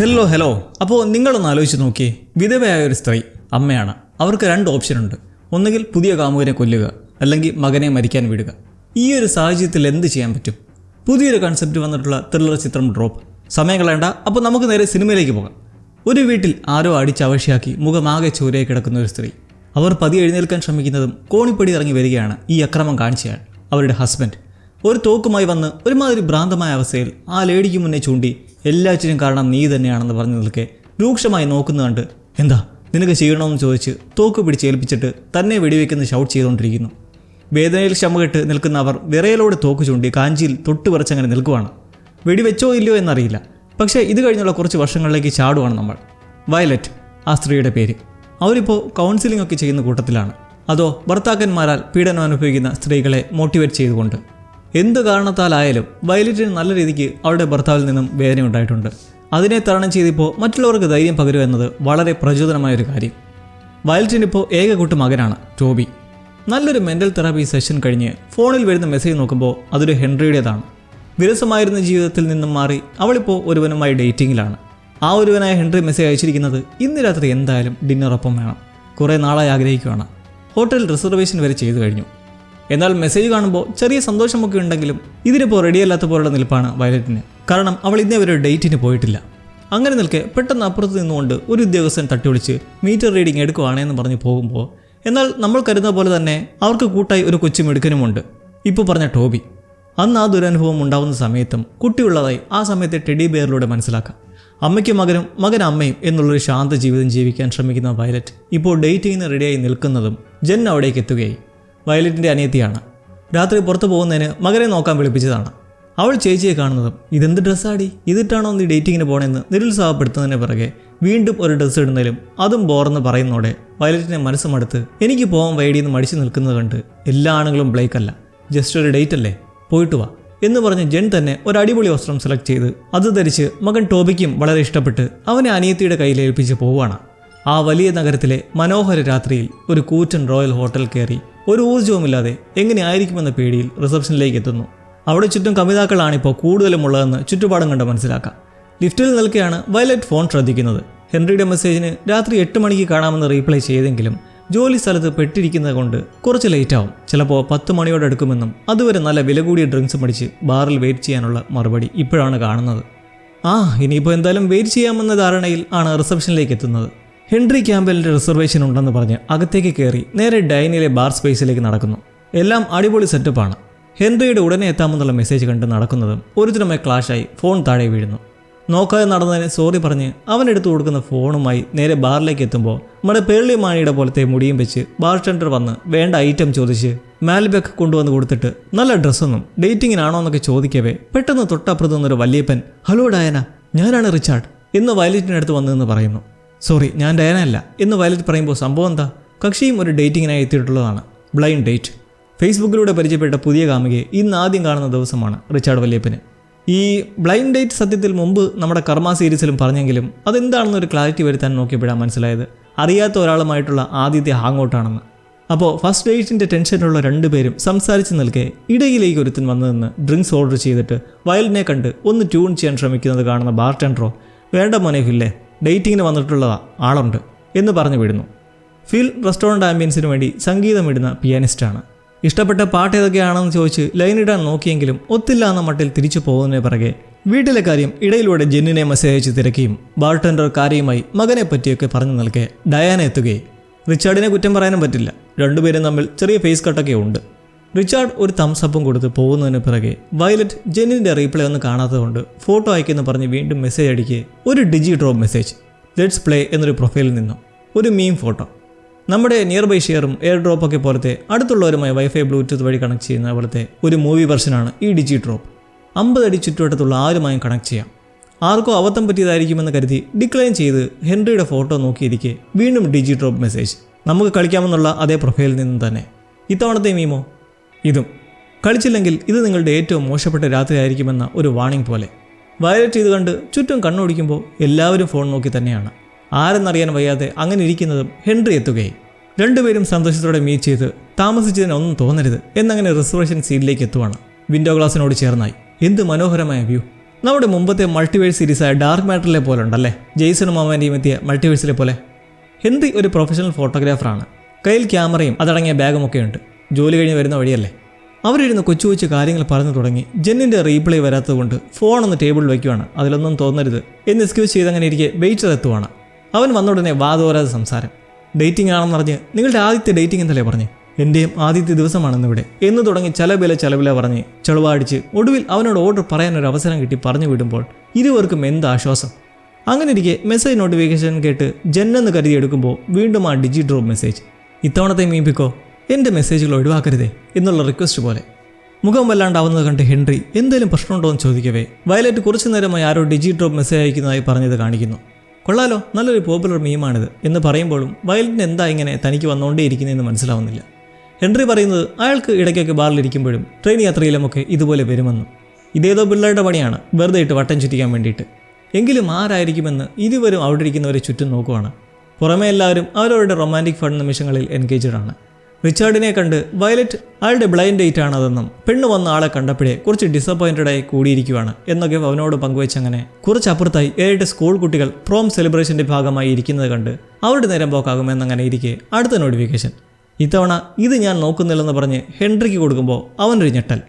Hello hello അപ്പോൾ നിങ്ങളൊന്ന് ആലോചിച്ച് നോക്കിയേ. വിധവയായ ഒരു സ്ത്രീ അമ്മയാണ്. അവർക്ക് രണ്ട് ഓപ്ഷൻ ഉണ്ട്. ഒന്നുകിൽ പുതിയ കാമുകനെ കൊല്ലുക അല്ലെങ്കിൽ മകനെ മരിക്കാൻ വിടുക. ഈ ഒരു സാഹചര്യത്തിൽ എന്ത് ചെയ്യാൻ പറ്റും? പുതിയൊരു കൺസെപ്റ്റ് വന്നിട്ടുള്ള ത്രില്ലർ ചിത്രം ഡ്രോപ്പ് സമയം കളയണ്ട. അപ്പോൾ നമുക്ക് നേരെ സിനിമയിലേക്ക് പോകാം. ഒരു വീട്ടിൽ ആരോ അടിച്ചവശയാക്കി മുഖമാകെ ചോരയായി കിടക്കുന്ന ഒരു സ്ത്രീ. അവർ പതി എഴുന്നേൽക്കാൻ ശ്രമിക്കുന്നതും കോണിപ്പടി ഇറങ്ങി വരികയാണ് ഈ അക്രമം കാണിച്ചയാൾ അവരുടെ ഹസ്ബൻഡ് ഒരു തോക്കുമായി വന്ന് ഒരുമാതിരി ഭ്രാന്തമായ അവസ്ഥയിൽ ആ ലേഡിക്ക് മുന്നേ ചൂണ്ടി എല്ലാറ്റിനും കാരണം നീ തന്നെയാണെന്ന് പറഞ്ഞു നിൽക്കെ രൂക്ഷമായി നോക്കുന്ന കണ്ട് എന്താ നിനക്ക് ചെയ്യണമെന്ന് ചോദിച്ച് തോക്ക് പിടിച്ച് ഏൽപ്പിച്ചിട്ട് തന്നെ വെടിവെക്കുന്ന ഷൗട്ട് ചെയ്തുകൊണ്ടിരിക്കുന്നു. വേദനയിൽ ക്ഷമകെട്ട് നിൽക്കുന്ന അവർ വിറയലോട് തോക്ക് ചൂണ്ടി കാഞ്ചിയിൽ തൊട്ട് വിറച്ചങ്ങനെ നിൽക്കുവാണ്. വെടിവെച്ചോ ഇല്ലയോ എന്നറിയില്ല. പക്ഷേ ഇത് കഴിഞ്ഞുള്ള കുറച്ച് വർഷങ്ങളിലേക്ക് ചാടുവാണ് നമ്മൾ. വയലറ്റ് ആ സ്ത്രീയുടെ പേര്. അവരിപ്പോൾ കൗൺസിലിംഗ് ഒക്കെ ചെയ്യുന്ന കൂട്ടത്തിലാണ്. അതോ ഭർത്താക്കന്മാരാൽ പീഡനം അനുഭവിക്കുന്ന സ്ത്രീകളെ മോട്ടിവേറ്റ് ചെയ്തുകൊണ്ട്. എന്ത് കാരണത്താലായാലും വയലറ്റിന് നല്ല രീതിക്ക് അവളുടെ ഭർത്താവിൽ നിന്നും വേദന ഉണ്ടായിട്ടുണ്ട്. അതിനെ തരണം ചെയ്തിപ്പോൾ മറ്റുള്ളവർക്ക് ധൈര്യം പകരുക എന്നത് വളരെ പ്രചോദനമായ ഒരു കാര്യം. വയലറ്റിനിപ്പോൾ ഏക കൂട്ട് മകനാണ് ടോബി. നല്ലൊരു മെന്റൽ തെറാപ്പി സെഷൻ കഴിഞ്ഞ് ഫോണിൽ വരുന്ന മെസ്സേജ് നോക്കുമ്പോൾ അതൊരു ഹെൻറിയുടേതാണ്. വിരസമായിരുന്ന ജീവിതത്തിൽ നിന്നും മാറി അവളിപ്പോൾ ഒരുവനുമായി ഡേറ്റിങ്ങിലാണ്. ആ ഒരുവനായ ഹെൻറി മെസ്സേജ് അയച്ചിരിക്കുന്നത് ഇന്ന് രാത്രി എന്തായാലും ഡിന്നറൊപ്പം വേണം. കുറേ നാളായി ആഗ്രഹിക്കുകയാണ് ഹോട്ടൽ റിസർവേഷൻ വരെ ചെയ്തു കഴിഞ്ഞു. എന്നാൽ മെസ്സേജ് കാണുമ്പോൾ ചെറിയ സന്തോഷമൊക്കെ ഉണ്ടെങ്കിലും ഇതിനിപ്പോൾ റെഡിയല്ലാത്ത പോലുള്ള നിൽപ്പാണ് വയലറ്റിന്. കാരണം അവൾ ഇന്നേ വരെ ഡേറ്റിന് പോയിട്ടില്ല. അങ്ങനെ നിൽക്കെ പെട്ടെന്ന് അപ്പുറത്ത് നിന്നുകൊണ്ട് ഒരു ഉദ്യോഗസ്ഥൻ തട്ടിവിളിച്ച് മീറ്റർ റീഡിംഗ് എടുക്കുവാണെന്ന് പറഞ്ഞ് പോകുമ്പോൾ എന്നാൽ നമ്മൾ കരുതുന്ന പോലെ തന്നെ അവർക്ക് കൂട്ടായി ഒരു കൊച്ചു മിടുക്കനുമുണ്ട്. ഇപ്പോൾ പറഞ്ഞ ടോബി. അന്ന് ആ ദുരനുഭവം ഉണ്ടാവുന്ന സമയത്തും കുട്ടിയുള്ളതായി ആ സമയത്തെ ടെഡി ബെയറിലൂടെ മനസ്സിലാക്കാം. അമ്മയ്ക്കും മകനും മകൻ അമ്മയും എന്നുള്ളൊരു ശാന്ത ജീവിതം ജീവിക്കാൻ ശ്രമിക്കുന്ന വയലറ്റ് ഇപ്പോൾ ഡേറ്റ് ചെയ്യുന്ന റെഡിയായി നിൽക്കുന്നതും ജെൻ അവിടേക്ക് എത്തുകയായി. വയലറ്റിന്റെ അനിയത്തിയാണ്. രാത്രി പുറത്തു പോകുന്നതിന് മകനെ നോക്കാൻ വിളിപ്പിച്ചതാണ്. അവൾ ചേച്ചിയെ കാണുന്നതും ഇതെന്ത് ഡ്രസ്സാടി? ഇതിട്ടാണോ നീ ഡേറ്റിങ്ങിന് പോകണമെന്ന് നിരുത്സാഹപ്പെടുത്തുന്നതിന് പിറകെ വീണ്ടും ഒരു ഡ്രസ്സ് ഇടുന്നതിലും അതും ബോറെന്ന് പറയുന്നതോടെ വയലറ്റിനെ മനസ്സ് മടുത്ത് എനിക്ക് പോകാൻ വൈഡിയെന്ന് മടിച്ചു നിൽക്കുന്നത് കണ്ട് എല്ലാ ആണുങ്ങളും ബ്ലേക്കല്ല ജസ്റ്റ് ഒരു ഡേറ്റ് അല്ലേ? പോയിട്ട് വാ. എന്ന് പറഞ്ഞ് ജെൻ തന്നെ ഒരു അടിപൊളി വസ്ത്രം സെലക്ട് ചെയ്ത് അത് ധരിച്ച് മകൻ ടോബിക്കും വളരെ ഇഷ്ടപ്പെട്ട് അവനെ അനിയത്തിയുടെ കയ്യിൽ ഏൽപ്പിച്ച് പോവുകയാണ്. ആ വലിയ നഗരത്തിലെ മനോഹര രാത്രിയിൽ ഒരു കൂറ്റൻ റോയൽ ഹോട്ടൽ കയറി ഒരു ഊർജവുമില്ലാതെ എങ്ങനെ ആയിരിക്കുമെന്ന പേടിയിൽ റിസപ്ഷനിലേക്ക് എത്തുന്നു. അവിടെ ചുറ്റും കവിതാക്കളാണിപ്പോൾ കൂടുതലും ഉള്ളതെന്ന് ചുറ്റുപാടും കണ്ട് മനസ്സിലാക്കാം. ലിഫ്റ്റിൽ നിൽക്കെയാണ് വയലറ്റ് ഫോൺ ശ്രദ്ധിക്കുന്നത്. ഹെൻറിയുടെ മെസ്സേജിന് രാത്രി എട്ട് മണിക്ക് കാണാമെന്ന് റീപ്ലൈ ചെയ്തെങ്കിലും ജോലി സ്ഥലത്ത് പെട്ടിരിക്കുന്നത് കൊണ്ട് കുറച്ച് ലേറ്റാവും. ചിലപ്പോൾ പത്ത് മണിയോടെ എടുക്കുമെന്നും അതുവരെ നല്ല വില കൂടിയ ഡ്രിങ്ക്സ് മടിച്ച് ബാറിൽ വെയിറ്റ് ചെയ്യാനുള്ള മറുപടി ഇപ്പോഴാണ് കാണുന്നത്. ആ ഇനിയിപ്പോൾ എന്തായാലും വെയിറ്റ് ചെയ്യാമെന്ന ധാരണയിൽ ആണ് റിസപ്ഷനിലേക്ക് എത്തുന്നത്. ഹെൻറി ക്യാമ്പലിന്റെ റിസർവേഷൻ ഉണ്ടെന്ന് പറഞ്ഞ് അകത്തേക്ക് കയറി നേരെ ഡൈനിലെ ബാർ സ്പേസിലേക്ക് നടക്കുന്നു. എല്ലാം അടിപൊളി സെറ്റപ്പാണ്. ഹെൻറിയുടെ ഉടനെ എത്താമെന്നുള്ള മെസ്സേജ് കണ്ട് നടക്കുന്നതും ഒരുത്തരമായി ക്ലാഷായി ഫോൺ താഴെ വീഴുന്നു. നോക്കാതെ നടന്നതിന് സോറി പറഞ്ഞ് അവനെടുത്ത് കൊടുക്കുന്ന ഫോണുമായി നേരെ ബാറിലേക്ക് എത്തുമ്പോൾ നമ്മുടെ പേർളി മാണിയുടെ പോലത്തെ മുടിയും വെച്ച് ബാർ ടെൻഡർ വന്ന് വേണ്ട ഐറ്റം ചോദിച്ച് മാൽബെക്ക് കൊണ്ടുവന്ന് കൊടുത്തിട്ട് നല്ല ഡ്രസ്സൊന്നും ഡേറ്റിങ്ങിനാണോ എന്നൊക്കെ ചോദിക്കവേ പെട്ടെന്ന് തൊട്ടപ്പുറത്ത് നിന്നൊരു വല്യപ്പൻ ഹലോ ഡയന ഞാനാണ് റിച്ചാർഡ് ഇന്ന് വയലറ്റിനടുത്ത് വന്നതെന്ന് പറയുന്നു. സോറി ഞാൻ ഡയന അല്ല. എന്ന് വയലറ്റ് പറയുമ്പോൾ സംഭവം എന്താ? കക്ഷിയും ഒരു ഡേറ്റിങ്ങിനായി എത്തിയിട്ടുള്ളതാണ്. ബ്ലൈൻഡ് ഡേറ്റ് ഫേസ്ബുക്കിലൂടെ പരിചയപ്പെട്ട പുതിയ കാമുകയെ ഇന്ന് ആദ്യം കാണുന്ന ദിവസമാണ് റിച്ചാർഡ് വല്യപ്പന്. ഈ ബ്ലൈൻഡ് ഡേറ്റ് സത്യത്തിൽ മുമ്പ് നമ്മുടെ കർമ്മ സീരീസിലും പറഞ്ഞെങ്കിലും അതെന്താണെന്നൊരു ക്ലാരിറ്റി വരുത്താൻ നോക്കിയപ്പോഴാണ് മനസ്സിലായത്. അറിയാത്ത ഒരാളുമായിട്ടുള്ള ആദ്യത്തെ ഹാങ് ഔട്ടാണെന്ന് അപ്പോൾ ഫസ്റ്റ് ഡേറ്റിന്റെ ടെൻഷനുള്ള രണ്ടുപേരും സംസാരിച്ച് നിൽക്കെ ഇടയിലേക്ക് ഒരുത്തൻ വന്നു നിന്ന് ഡ്രിങ്ക്സ് ഓർഡർ ചെയ്തിട്ട് വയലിനെ കണ്ട് ഒന്ന് ട്യൂൺ ചെയ്യാൻ ശ്രമിക്കുന്നത് കാണുന്ന ബാർ ടെൻഡറോ വേണ്ട മോനെ ഫില്ലേ ഡേറ്റിങ്ങിന് വന്നിട്ടുള്ളതാ ആളുണ്ട് എന്ന് പറഞ്ഞു വിടുന്നു. ഫിൽ റെസ്റ്റോറന്റ് ആംബിയൻസിന് വേണ്ടി സംഗീതമിടുന്ന പിയാനിസ്റ്റാണ്. ഇഷ്ടപ്പെട്ട പാട്ട് ഏതൊക്കെയാണെന്ന് ചോദിച്ച് ലൈനിടാൻ നോക്കിയെങ്കിലും ഒത്തില്ല എന്ന മട്ടിൽ തിരിച്ചു പോകുന്നതിന് പിറകെ വീട്ടിലെ കാര്യം ഇടയിലൂടെ ജെന്നിനെ മെസ്സേജ് അയച്ച് തിരക്കിയും ബാർട്ടൻഡർ കാര്യമായി മകനെ പറ്റിയൊക്കെ പറഞ്ഞു നിൽക്കെ ഡയാന എത്തുകയും. റിച്ചാർഡിനെ കുറ്റം പറയാനും പറ്റില്ല. രണ്ടുപേരും തമ്മിൽ ചെറിയ ഫേസ് കട്ടൊക്കെ ഉണ്ട്. റിച്ചാർഡ് ഒരു തംസപ്പും കൊടുത്ത് പോകുന്നതിന് പിറകെ വയലറ്റ് ജെന്നിന്റെ റീപ്ലൈ ഒന്നും കാണാത്തതുകൊണ്ട് ഫോട്ടോ അയക്കുമെന്ന് പറഞ്ഞ് വീണ്ടും മെസ്സേജ് അടിക്കുകയെ ഒരു digi drop message let's play എന്നൊരു പ്രൊഫൈലിൽ നിന്നും. ഒരു മീം ഫോട്ടോ നമ്മുടെ നിയർ ബൈ ഷെയറും എയർ ഡ്രോപ്പൊക്കെ പോലത്തെ അടുത്തുള്ളവരുമായി വൈഫൈ ബ്ലൂടൂത്ത് വഴി കണക്ട് ചെയ്യുന്ന പോലത്തെ ഒരു മൂവി വെർഷനാണ് ഈ ഡിജി ഡ്രോപ്പ് അമ്പത് അടി ചുറ്റുവട്ടത്തുള്ള ആരുമായും കണക്ട് ചെയ്യാം. ആർക്കോ അബദ്ധം പറ്റിയതായിരിക്കുമെന്ന് കരുതി ഡിക്ലൈൻ ചെയ്ത് ഹെൻറിയുടെ ഫോട്ടോ നോക്കിയിരിക്കെ വീണ്ടും ഡിജി ഡ്രോപ്പ് മെസ്സേജ് നമുക്ക് കളിക്കാമെന്നുള്ള അതേ പ്രൊഫൈലിൽ നിന്നും തന്നെ. ഇത്തവണത്തെ മീമോ ഇതും. കളിച്ചില്ലെങ്കിൽ ഇത് നിങ്ങളുടെ ഏറ്റവും മോശപ്പെട്ട രാത്രിയായിരിക്കുമെന്ന ഒരു വാണിംഗ് പോലെ. വയലറ്റ് ഇത് കണ്ട് ചുറ്റും കണ്ണോടിക്കുമ്പോൾ എല്ലാവരും ഫോൺ നോക്കി തന്നെയാണ്. ആരെന്നറിയാൻ വയ്യാതെ അങ്ങനെ ഇരിക്കുന്നതും ഹെൻറി എത്തുകയും രണ്ടുപേരും സന്തോഷത്തോടെ മീറ്റ് ചെയ്ത് താമസിച്ചതിനൊന്നും തോന്നരുത് എന്നങ്ങനെ റിസർവേഷൻ സീറ്റിലേക്ക് എത്തുവാണ്. വിൻഡോ ഗ്ലാസിനോട് ചേർന്നായി. എന്ത് മനോഹരമായ വ്യൂ നമ്മുടെ മുമ്പത്തെ മൾട്ടിവേഴ്സ് സീരീസായ ഡാർക്ക് മാറ്ററിലെ പോലെ ഉണ്ടല്ലേ? ജെയ്സണും മാമാന്റെയും എത്തിയ മൾട്ടിവേഴ്സിലെ പോലെ. ഹെൻറി ഒരു പ്രൊഫഷണൽ ഫോട്ടോഗ്രാഫറാണ് കയ്യിൽ ക്യാമറയും അതടങ്ങിയ ബാഗും ഒക്കെ ഉണ്ട് ജോലി കഴിഞ്ഞ് വരുന്ന വഴിയല്ലേ? അവരിരുന്ന് കൊച്ചു കൊച്ചു കാര്യങ്ങൾ പറഞ്ഞു തുടങ്ങി. ജെന്നിന്റെ റീപ്ലൈ വരാത്തതുകൊണ്ട് ഒന്ന് ടേബിളിൽ വയ്ക്കുവാണ് അതിലൊന്നും തോന്നരുത്. എന്ന് എക്സ്ക്യൂസ് ചെയ്തങ്ങനെ ഇരിക്കെ വെയിറ്റർ എത്തുവാണ്. അവൻ വന്ന ഉടനെ വാതോരാതെ സംസാരം. ഡേറ്റിംഗ് ആണെന്ന് പറഞ്ഞ് നിങ്ങളുടെ ആദ്യത്തെ ഡേറ്റിംഗ് എന്നല്ലേ പറഞ്ഞ്? എന്റെയും ആദ്യത്തെ ദിവസമാണെന്നിവിടെ. എന്ന് തുടങ്ങി ചലബില ചലബില പറഞ്ഞ് ചെളുവാടിച്ച് ഒടുവിൽ അവനോട് ഓർഡർ പറയാനൊരു അവസരം കിട്ടി പറഞ്ഞു വിടുമ്പോൾ ഇരുവർക്കും എന്ത് ആശ്വാസം. അങ്ങനെ ഇരിക്കെ മെസ്സേജ് നോട്ടിഫിക്കേഷൻ കേട്ട് ജെന്നെന്ന് കരുതി എടുക്കുമ്പോൾ വീണ്ടും ആ ഡിജി ഡ്രോപ്പ് മെസ്സേജ് ഇത്തവണത്തെ മീപ്പിക്കോ എന്റെ മെസ്സേജുകൾ ഒഴിവാക്കരുതേ എന്നുള്ള റിക്വസ്റ്റ് പോലെ. മുഖം വല്ലാണ്ടാവുന്നത് കണ്ട് ഹെൻറി എന്തെങ്കിലും പ്രശ്നമുണ്ടോ എന്ന് ചോദിക്കവേ വയലറ്റ് കുറച്ചു നേരമായി ആരോ ഡിജി ഡ്രോപ്പ് മെസ്സേജ് അയക്കുന്നതായി പറഞ്ഞത് കാണിക്കുന്നു. കൊള്ളാലോ നല്ലൊരു പോപ്പുലർ മീമാണിത് എന്ന് പറയുമ്പോഴും വയലറ്റിന് എന്താ ഇങ്ങനെ തനിക്ക് വന്നുകൊണ്ടേയിരിക്കുന്നതെന്ന് മനസ്സിലാവുന്നില്ല. ഹെൻറി പറയുന്നത് അയാൾക്ക് ഇടയ്ക്കൊക്കെ ബാറിലിരിക്കുമ്പോഴും ട്രെയിൻ യാത്രയിലുമൊക്കെ ഇതുപോലെ വരുമെന്നും. ഇതേതോ പിള്ളേരുടെ പണിയാണ് വെറുതെ ഇട്ട് വട്ടം ചുറ്റിക്കാൻ വേണ്ടിയിട്ട്. എങ്കിലും ആരായിരിക്കുമെന്ന് ഇരുവരും അവിടെ ഇരിക്കുന്നവരെ ചുറ്റും നോക്കുവാണ്. പുറമെ എല്ലാവരും അവരവരുടെ റൊമാന്റിക് ഫണ്ട് നിമിഷങ്ങളിൽ എൻഗേജഡ് ആണ്. റിച്ചാർഡിനെ കണ്ട് വയലറ്റ് അയാളുടെ ബ്ലൈൻഡ് ഡേറ്റ് ആണതെന്നും പെണ്ണ് വന്ന ആളെ കണ്ടപ്പോഴേ കുറച്ച് ഡിസപ്പോയിന്റഡ് ആയി കൂടിയിരിക്കുവാണ് എന്നൊക്കെ അവനോട് പങ്കുവെച്ചങ്ങനെ. കുറച്ചപ്പുറത്തായി ഏഴ് സ്കൂൾ കുട്ടികൾ പ്രോം സെലിബ്രേഷന്റെ ഭാഗമായി ഇരിക്കുന്നത് കണ്ട് അവരുടെ നേരം പോക്കാകുമെന്നങ്ങനെ ഇരിക്കെ അടുത്ത നോട്ടിഫിക്കേഷൻ ഇത്തവണ ഇത് ഞാൻ നോക്കുന്നില്ലെന്ന് പറഞ്ഞ് ഹെൻറിക്ക് കൊടുക്കുമ്പോൾ അവനൊരു ഞെട്ടൽ.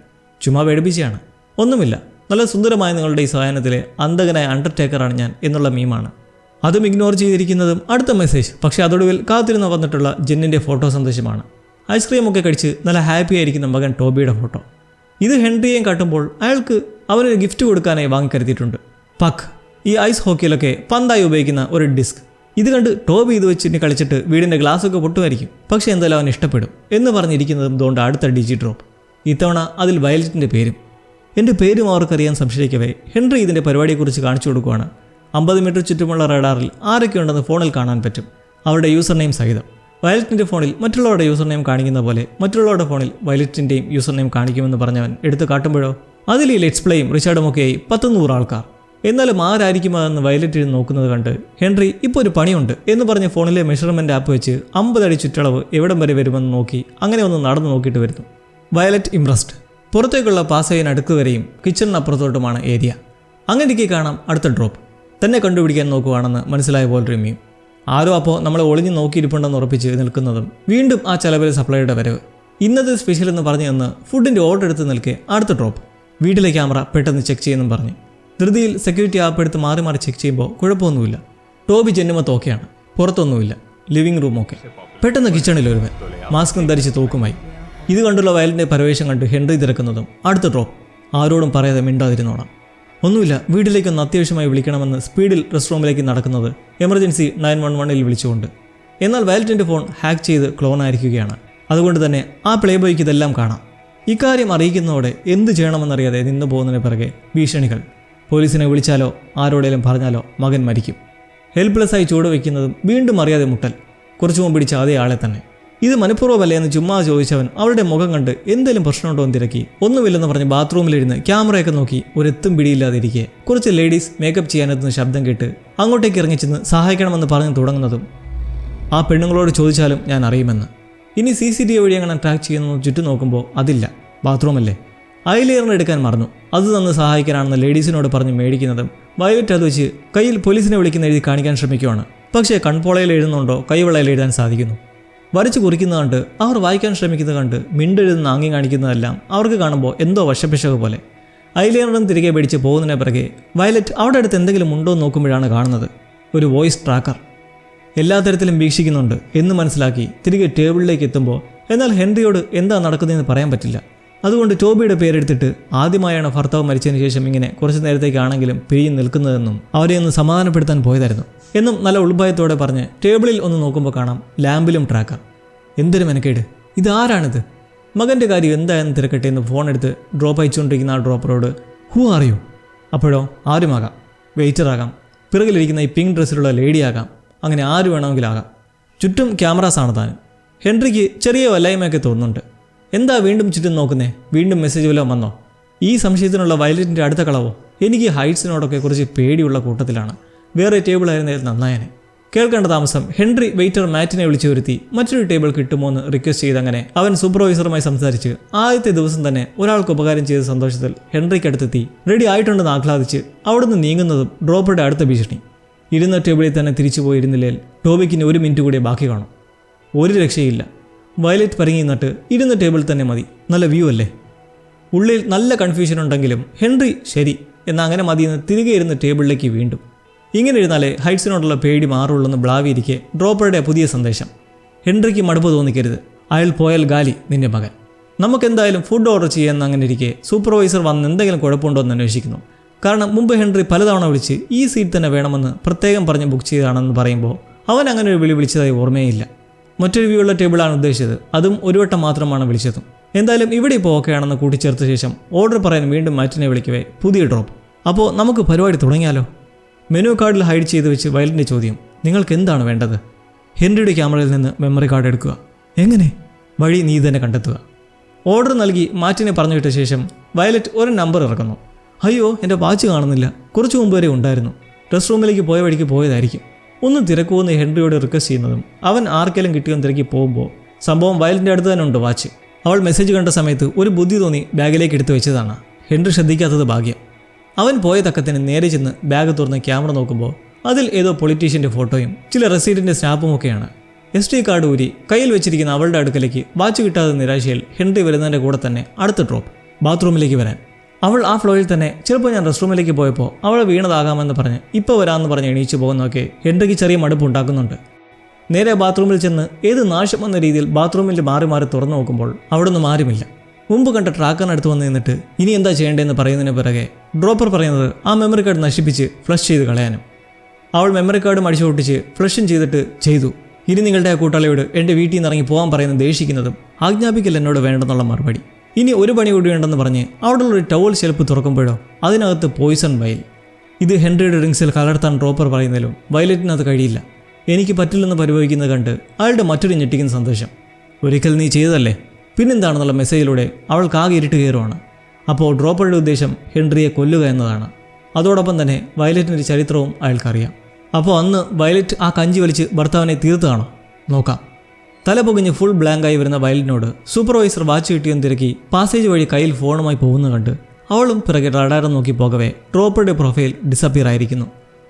ചുമ്മാ പേടിപ്പിച്ചാണ് ഒന്നുമില്ല. നല്ല സുന്ദരമായ നിങ്ങളുടെ ഈ സായനത്തിലെ അന്തകനായ അണ്ടർടേക്കറാണ് ഞാൻ എന്നുള്ള മീമാണ് അതും ഇഗ്നോർ ചെയ്തിരിക്കുന്നതും അടുത്ത മെസ്സേജ് പക്ഷേ അതൊടുവിൽ കാത്തിരുന്ന് വന്നിട്ടുള്ള ജെന്നിന്റെ ഫോട്ടോ സന്ദേശമാണ്. ഐസ്ക്രീം ഒക്കെ കഴിച്ച് നല്ല ഹാപ്പി ആയിരിക്കുന്ന മകൻ ടോബിയുടെ ഫോട്ടോ. ഇത് ഹെൻറിയെയും കാട്ടുമ്പോൾ അയാൾക്ക് അവനൊരു ഗിഫ്റ്റ് കൊടുക്കാനായി വാങ്ങിക്കരുത്തിയിട്ടുണ്ട്. പക്ക് ഈ ഐസ് ഹോക്കിയിലൊക്കെ പന്തായി ഉപയോഗിക്കുന്ന ഒരു ഡിസ്ക്. ഇത് കണ്ട് ടോബി ഇത് വെച്ചിട്ട് കളിച്ചിട്ട് വീടിന്റെ ഗ്ലാസ്സൊക്കെ പൊട്ടുമായിരിക്കും. പക്ഷേ എന്തായാലും അവൻ ഇഷ്ടപ്പെടും എന്ന് പറഞ്ഞിരിക്കുന്നതും അതുകൊണ്ട് അടുത്ത ഡിജി ഡ്രോപ്പ്. ഇത്തവണ അതിൽ വയലറ്റിന്റെ പേരും. എന്റെ പേരും അവർക്കറിയാൻ സംശയിക്കവേ ഹെൻറി ഇതിന്റെ പരിപാടിയെക്കുറിച്ച് കാണിച്ചു കൊടുക്കുവാണ്. അമ്പത് മീറ്റർ ചുറ്റുമുള്ള റഡാറിൽ ആരൊക്കെയുണ്ടെന്ന് ഫോണിൽ കാണാൻ പറ്റും. അവരുടെ യൂസർ നെയിം സഹിതം. വയലറ്റിന്റെ ഫോണിൽ മറ്റുള്ളവരുടെ യൂസർ നെയിം കാണിക്കുന്ന പോലെ മറ്റുള്ളവരുടെ ഫോണിൽ വയലറ്റിന്റെയും യൂസർ നെയിം കാണിക്കുമെന്ന് പറഞ്ഞവൻ എടുത്തു കാട്ടുമ്പോഴോ? അതിൽ ഈ ലെറ്റ്സ് പ്ലേയും റിച്ചാർഡും ഒക്കെയായി പത്ത് നൂറ് ആൾക്കാർ. എന്നാലും ആരായിരിക്കും അതെന്ന് വയലറ്റ് ഇരുന്ന് നോക്കുന്നത് കണ്ട് ഹെൻറി ഇപ്പോൾ ഒരു പണിയുണ്ട് എന്ന് പറഞ്ഞ് ഫോണിലെ മെഷർമെന്റ് ആപ്പ് വെച്ച് അമ്പതടി ചുറ്റളവ് എവിടം വരെ വരുമെന്ന് നോക്കി അങ്ങനെ ഒന്ന് നടന്നു നോക്കിയിട്ട് വരുന്നു. Violet impressed. പുറത്തേക്കുള്ള പാസ് ചെയ്യാൻ അടുക്ക് വരെയും കിച്ചണിനപ്പുറത്തോട്ടുമാണ് ഏരിയ. അങ്ങനെയൊക്കെ കാണാം അടുത്ത ഡ്രോപ്പ്. തന്നെ കണ്ടുപിടിക്കാൻ നോക്കുവാണെന്ന് മനസ്സിലായ പോലെ റിമ്മിയും ആരോ അപ്പോൾ നമ്മളെ ഒളിഞ്ഞു നോക്കിയിരിപ്പുണ്ടെന്ന് ഉറപ്പിച്ച് നിൽക്കുന്നതും വീണ്ടും ആ ചെലവിൽ സപ്ലൈയുടെ വരവ്. ഇന്നത്തെ സ്പെഷ്യൽ എന്ന് പറഞ്ഞു തന്ന് ഫുഡിന്റെ ഓർഡർ എടുത്ത് നിൽക്കെ അടുത്ത ഡ്രോപ്പ് വീട്ടിലെ ക്യാമറ പെട്ടെന്ന് ചെക്ക് ചെയ്യുമെന്നും പറഞ്ഞു. ധൃതിയിൽ സെക്യൂരിറ്റി ആപ്പ് എടുത്ത് മാറി മാറി ചെക്ക് ചെയ്യുമ്പോൾ കുഴപ്പമൊന്നുമില്ല. ടോബി ജന്മത്ത് ഓക്കെയാണ്. പുറത്തൊന്നുമില്ല. ലിവിംഗ് റൂം ഓക്കെ പെട്ടെന്ന് കിച്ചണിൽ ഒരുവൻ. മാസ്കും ധരിച്ച് തൂക്കുമായി. ഇത് കണ്ടുള്ള വയലിന്റെ പരവേശം കണ്ട് ഹെൻറി തിരക്കുന്നതും അടുത്ത ഡ്രോപ്പ് ആരോടും പറയാതെ മിണ്ടാതിരുന്നോണം. ഒന്നുമില്ല വീട്ടിലേക്കൊന്ന് അത്യാവശ്യമായി വിളിക്കണമെന്ന് സ്പീഡിൽ റെസ്റ്റ് റൂമിലേക്ക് നടക്കുന്നത് എമർജൻസി നയൻ വൺ വണ്ണിൽ വിളിച്ചുകൊണ്ട്. എന്നാൽ വയലറ്റിന്റെ ഫോൺ ഹാക്ക് ചെയ്ത് ക്ലോൺ ആയിരിക്കുകയാണ്. അതുകൊണ്ട് തന്നെ ആ പ്ലേ ബോയ്ക്ക് ഇതെല്ലാം കാണാം. ഇക്കാര്യം അറിയിക്കുന്നതോടെ എന്ത് ചെയ്യണമെന്നറിയാതെ നിന്നു പോകുന്നതിന് പിറകെ ഭീഷണികൾ. പോലീസിനെ വിളിച്ചാലോ ആരോടേലും പറഞ്ഞാലോ മകൻ മരിക്കും. ഹെൽപ്ലെസ്സായി ചൂട് വയ്ക്കുന്നതും വീണ്ടും അറിയാതെ മുട്ടൽ. കുറച്ചു മുമ്പ് പിടിച്ച അതേ ആളെ തന്നെ. ഇത് മനഃപൂർവമല്ലേ എന്ന് ചുമ്മാ ചോദിച്ചവൻ അവരുടെ മുഖം കണ്ട് എന്തെങ്കിലും പ്രശ്നമുണ്ടോ എന്ന് തിരക്കി. ഒന്നുമില്ലെന്ന് പറഞ്ഞ് ബാത്റൂമിലിരുന്ന് ക്യാമറയൊക്കെ നോക്കി ഒരെത്തും പിടിയില്ലാതിരിക്കെ. കുറച്ച് ലേഡീസ് മേക്കപ്പ് ചെയ്യാനെത്തുന്ന ശബ്ദം കേട്ട് അങ്ങോട്ടേക്ക് ഇറങ്ങിച്ചെന്ന് സഹായിക്കണമെന്ന് പറഞ്ഞ് തുടങ്ങുന്നതും ആ പെണ്ണുങ്ങളോട് ചോദിച്ചാലും ഞാൻ അറിയുമെന്ന്. ഇനി സി സി ടി വി വഴി അങ്ങനെ ട്രാക്ക് ചെയ്യുന്നു ചുറ്റും നോക്കുമ്പോൾ അതില്ല. ബാത്റൂമല്ലേ. ഐലെയറിന് എടുക്കാൻ മറന്നു. അത് തന്ന് സഹായിക്കാനാണെന്ന് ലേഡീസിനോട് പറഞ്ഞ് മേടിക്കുന്നതും വയലറ്റ് അത് വെച്ച് കയ്യിൽ പോലീസിനെ വിളിക്കുന്ന എഴുതി കാണിക്കാൻ ശ്രമിക്കുവാണ്. പക്ഷേ കൺപോളയിൽ എഴുതുന്നുണ്ടോ കൈവളയിൽ എഴുതാൻ സാധിക്കുന്നു. വരച്ച് കുറിക്കുന്നത് കണ്ട് അവർ വായിക്കാൻ ശ്രമിക്കുന്നത് കണ്ട് മിണ്ടെഴുതുന്ന ആംഗ്യം കാണിക്കുന്നതെല്ലാം അവർക്ക് കാണുമ്പോൾ എന്തോ വശപിശക് പോലെ. ഐലെയറിനും തിരികെ പിടിച്ച് പോകുന്നതിന് പിറകെ വയലറ്റ് അവിടെ അടുത്ത് എന്തെങ്കിലും ഉണ്ടോ എന്ന് നോക്കുമ്പോഴാണ് കാണുന്നത്. ഒരു വോയിസ് ട്രാക്കർ. എല്ലാ തരത്തിലും വീക്ഷിക്കുന്നുണ്ട് എന്ന് മനസ്സിലാക്കി തിരികെ ടേബിളിലേക്ക് എത്തുമ്പോൾ എന്നാൽ ഹെൻറിയോട് എന്താ നടക്കുന്നതെന്ന് പറയാൻ പറ്റില്ല. അതുകൊണ്ട് ടോബിയുടെ പേരെടുത്തിട്ട് ആദ്യമായാണ് ഭർത്താവ് മരിച്ചതിന് ശേഷം ഇങ്ങനെ കുറച്ച് നേരത്തേക്കാണെങ്കിലും പിരിഞ്ഞു നിൽക്കുന്നതെന്നും അവരെയൊന്ന് സമാധാനപ്പെടുത്താൻ പോയതായിരുന്നു. എന്നും നല്ല ഉൾഭയത്തോടെ പറഞ്ഞ് ടേബിളിൽ ഒന്ന് നോക്കുമ്പോൾ കാണാം ലാമ്പിലും ട്രാക്കർ എന്തൊരു മെനക്കേട്. ഇതാരാണിത്? മകന്റെ കാര്യം എന്തായെന്ന് തിരക്കട്ടെ എന്ന് ഫോൺ എടുത്ത് ഡ്രോപ്പ് അയച്ചുകൊണ്ടിരിക്കുന്ന ആ ഡ്രോപ്പറോട് ഹൂ അറിയോ അപ്പോഴോ ആരുമാകാം. വെയിറ്ററാകാം പിറകിലിരിക്കുന്ന ഈ പിങ്ക് ഡ്രസ്സിലുള്ള ലേഡിയാകാം അങ്ങനെ ആര് വേണമെങ്കിലാകാം. ചുറ്റും ക്യാമറാസാണ് താൻ ഹെൻറിക്ക് ചെറിയ വല്ലായ്മയൊക്കെ തോന്നുന്നുണ്ട്. എന്താ വീണ്ടും ചുറ്റും നോക്കുന്നേ? വീണ്ടും മെസ്സേജ് വല്ലതും വന്നോ? ഈ സംശയത്തിനുള്ള വയലറ്റിന്റെ അടുത്ത കളവോ? എനിക്ക് ഹൈറ്റ്സിനോടൊക്കെ കുറച്ച് പേടിയുള്ള കൂട്ടത്തിലാണ്. വേറെ ടേബിൾ ആയിരുന്നതിൽ നന്നായനെ? കേൾക്കേണ്ട താമസം ഹെൻറി വെയിറ്റർ മാറ്റിനെ വിളിച്ചു വരുത്തി. മറ്റൊരു ടേബിൾ കിട്ടുമോ എന്ന് റിക്വസ്റ്റ് ചെയ്തങ്ങനെ അവൻ സൂപ്പർവൈസറുമായി സംസാരിച്ച് ആദ്യത്തെ ദിവസം തന്നെ ഒരാൾക്ക് ഉപകാരം ചെയ്ത സന്തോഷത്തിൽ ഹെൻറിക്ക് അടുത്തെത്തി റെഡി ആയിട്ടുണ്ടെന്ന് ആഹ്ലാദിച്ച് അവിടുന്ന് നീങ്ങുന്നതും ഡ്രോപ്പറുടെ അടുത്ത ഭീഷണി. ഇരുന്ന ടേബിളിൽ തന്നെ തിരിച്ചു പോയിരുന്നില്ലേൽ ടോബിക്കിന് ഒരു മിനിറ്റ് കൂടി ബാക്കി കാണും. ഒരു രക്ഷയില്ല. വയലറ്റ് പരങ്ങി നിന്നിട്ട് ഇരുന്ന ടേബിൾ തന്നെ മതി. നല്ല വ്യൂ അല്ലേ? ഉള്ളിൽ നല്ല കൺഫ്യൂഷൻ ഉണ്ടെങ്കിലും ഹെൻറി ശരി. എന്നാൽ അങ്ങനെ മതിയെന്ന് തിരികെ ഇരുന്ന ടേബിളിലേക്ക് വീണ്ടും. ഇങ്ങനെ ഇരുന്നാലേ ഹൈറ്റ്സിനോടുള്ള പേടി മാറുള്ളൂ എന്ന് ബ്ലാവിയിരിക്കെ ഡ്രോപ്പറുടെ പുതിയ സന്ദേശം. ഹെൻറിക്ക് മടുപ്പ് തോന്നിക്കരുത്. അയാൾ പോയാൽ ഗാലി നിന്റെ മകൻ. നമുക്കെന്തായാലും ഫുഡ് ഓർഡർ ചെയ്യാമെന്ന് അങ്ങനെ ഇരിക്കെ സൂപ്പർവൈസർ വന്ന് എന്തെങ്കിലും കുഴപ്പമുണ്ടോ എന്ന് അന്വേഷിക്കുന്നു. കാരണം മുമ്പ് ഹെൻറി പലതവണ വിളിച്ച് ഈ സീറ്റ് തന്നെ വേണമെന്ന് പ്രത്യേകം പറഞ്ഞ് ബുക്ക് ചെയ്തതാണെന്ന് പറയുമ്പോൾ അവൻ അങ്ങനെ ഒരു വിളി വിളിച്ചതായി ഓർമ്മയില്ല. മറ്റൊരു വ്യൂ ഉള്ള ടേബിളാണ് ഉദ്ദേശിച്ചത്. അതും ഒരു വട്ടം മാത്രമാണ് വിളിച്ചതും. എന്തായാലും ഇവിടെ ഇപ്പോൾ ഓക്കെയാണെന്ന് കൂട്ടിച്ചേർത്ത ശേഷം ഓർഡർ പറയാൻ വീണ്ടും മാറ്റിനെ വിളിക്കവേ പുതിയ ഡ്രോപ്പ് അപ്പോൾ നമുക്ക് പരിപാടി തുടങ്ങിയാലോ? മെനു കാർഡിൽ ഹൈഡ് ചെയ്ത് വെച്ച് വയലിന്റെ ചോദ്യം നിങ്ങൾക്ക് എന്താണ് വേണ്ടത്? ഹെൻറിയുടെ ക്യാമറയിൽ നിന്ന് മെമ്മറി കാർഡ് എടുക്കുക. എങ്ങനെ? വഴി നീ തന്നെ കണ്ടെത്തുക. ഓർഡർ നൽകി മാറ്റിനെ പറഞ്ഞു വിട്ട ശേഷം വയലറ്റ് ഒരു നമ്പർ ഇറക്കുന്നു. അയ്യോ എന്റെ വാച്ച് കാണുന്നില്ല. കുറച്ച് മുമ്പ് വരെ ഉണ്ടായിരുന്നു. റെസ്റ്റ് റൂമിലേക്ക് പോയ വഴിക്ക് പോയതായിരിക്കും. ഒന്ന് തിരക്കുമെന്ന് ഹെൻറിയോട് റിക്വസ്റ്റ് ചെയ്യുന്നതും അവൻ ആർക്കെങ്കിലും കിട്ടിയെന്ന് തിരക്കി പോകുമ്പോൾ സംഭവം വയലിന്റെ അടുത്ത് തന്നെ ഉണ്ട് വാച്ച്. അവൾ മെസ്സേജ് കണ്ട സമയത്ത് ഒരു ബുദ്ധി തോന്നി ബാഗിലേക്ക് എടുത്തു വെച്ചതാണ്. ഹെൻറി ശ്രദ്ധിക്കാത്തത് ഭാഗ്യം. അവൻ പോയ തക്കത്തിന് നേരെ ചെന്ന് ബാഗ് തുറന്ന് ക്യാമറ നോക്കുമ്പോൾ അതിൽ ഏതോ പൊളിറ്റീഷ്യന്റെ ഫോട്ടോയും ചില റെസീഡിന്റെ സ്നാപ്പും ഒക്കെയാണ്. എസ് ടി കാർഡ് ഊരി കയ്യിൽ വെച്ചിരിക്കുന്ന അവളുടെ അടുക്കലേക്ക് വാച്ച് കിട്ടാതെ നിരാശയിൽ ഹെൻറി വരുന്നതിന്റെ കൂടെ തന്നെ അടുത്ത ഡ്രോപ്പ് ബാത്റൂമിലേക്ക് വരാൻ. അവൾ ആ ഫ്ലോയിൽ തന്നെ ചിലപ്പോൾ ഞാൻ റെസ്റ്റ് റൂമിലേക്ക് പോയപ്പോൾ അവൾ വീണതാകാമെന്ന് പറഞ്ഞ് ഇപ്പോൾ വരാമെന്ന് പറഞ്ഞ് എണീച്ചു പോകുന്നതൊക്കെ ഹെൻറിക്ക് ചെറിയ മടുപ്പ് ഉണ്ടാക്കുന്നുണ്ട്. നേരെ ബാത്റൂമിൽ ചെന്ന് ഏത് നാശം എന്ന രീതിയിൽ ബാത്റൂമിൽ മാറി മാറി തുറന്നു നോക്കുമ്പോൾ അവിടെ നിന്ന് മാറുമില്ല. മുമ്പ് കണ്ട ട്രാക്കറിനടുത്ത് വന്ന് നിന്നിട്ട് ഇനി എന്താ ചെയ്യേണ്ടതെന്ന് പറയുന്നതിന് പിറകെ ഡ്രോപ്പർ പറയുന്നത് ആ മെമ്മറി കാർഡ് നശിപ്പിച്ച് ഫ്ലഷ് ചെയ്ത് കളയാനും. അവൾ മെമ്മറി കാർഡും അടിച്ചു പൊട്ടിച്ച് ഫ്ലഷും ചെയ്തിട്ട് ചെയ്തു. ഇനി നിങ്ങളുടെ ആ കൂട്ടാളിയോട് എന്റെ വീട്ടിൽ നിന്ന് ഇറങ്ങി പോകാൻ പറയുന്നത് ദേഷിക്കുന്നതും ആജ്ഞാപിക്കൽ എന്നോട് വേണ്ടെന്നുള്ള മറുപടി. ഇനി ഒരു പണി കൂടി വേണ്ടെന്ന് പറഞ്ഞ് അവിടെയുള്ള ഒരു ടവൽ ശെൽപ്പ് തുറക്കുമ്പോഴോ അതിനകത്ത് പോയിസൺ വയൽ ഇത് ഹെൻറിയുടെ റിങ്സിൽ കലർത്താൻ ഡ്രോപ്പർ പറയുന്നതിലും വയലറ്റിനത് കഴിയില്ല. എനിക്ക് പറ്റില്ലെന്ന് പരിഭവിക്കുന്നത് കണ്ട് അയാളുടെ മറ്റൊരു ഞെട്ടിക്കുന്ന സന്ദേശം ഒരിക്കൽ നീ ചെയ്തതല്ലേ? പിന്നെന്താണെന്നുള്ള മെസ്സേജിലൂടെ അവൾക്ക് ആകെ ഇരുട്ട് കയറുവാണ്. അപ്പോൾ ഡ്രോപ്പറുടെ ഉദ്ദേശം ഹെൻറിയെ കൊല്ലുക എന്നതാണ്. അതോടൊപ്പം തന്നെ വയലറ്റിന്റെ ചരിത്രവും അയാൾക്കറിയാം. അപ്പോൾ അന്ന് വയലറ്റ് ആ കഞ്ചി വലിച്ച് ഭർത്താവിനെ തീർത്തതാണോ? നോക്കാം. തല പൊകിഞ്ഞ് ഫുൾ ബ്ലാങ്കായി വരുന്ന വയലിനോട് സൂപ്പർവൈസർ വാച്ച് കിട്ടിയെന്ന് തിരക്കി പാസേജ് വഴി കയ്യിൽ ഫോണുമായി പോകുന്ന കണ്ട് അവളും പിറകെ റഡാരം നോക്കി പോകവേ ഡ്രോപ്പറുടെ പ്രൊഫൈൽ ഡിസപ്പിയർ ആയിരിക്കുന്നു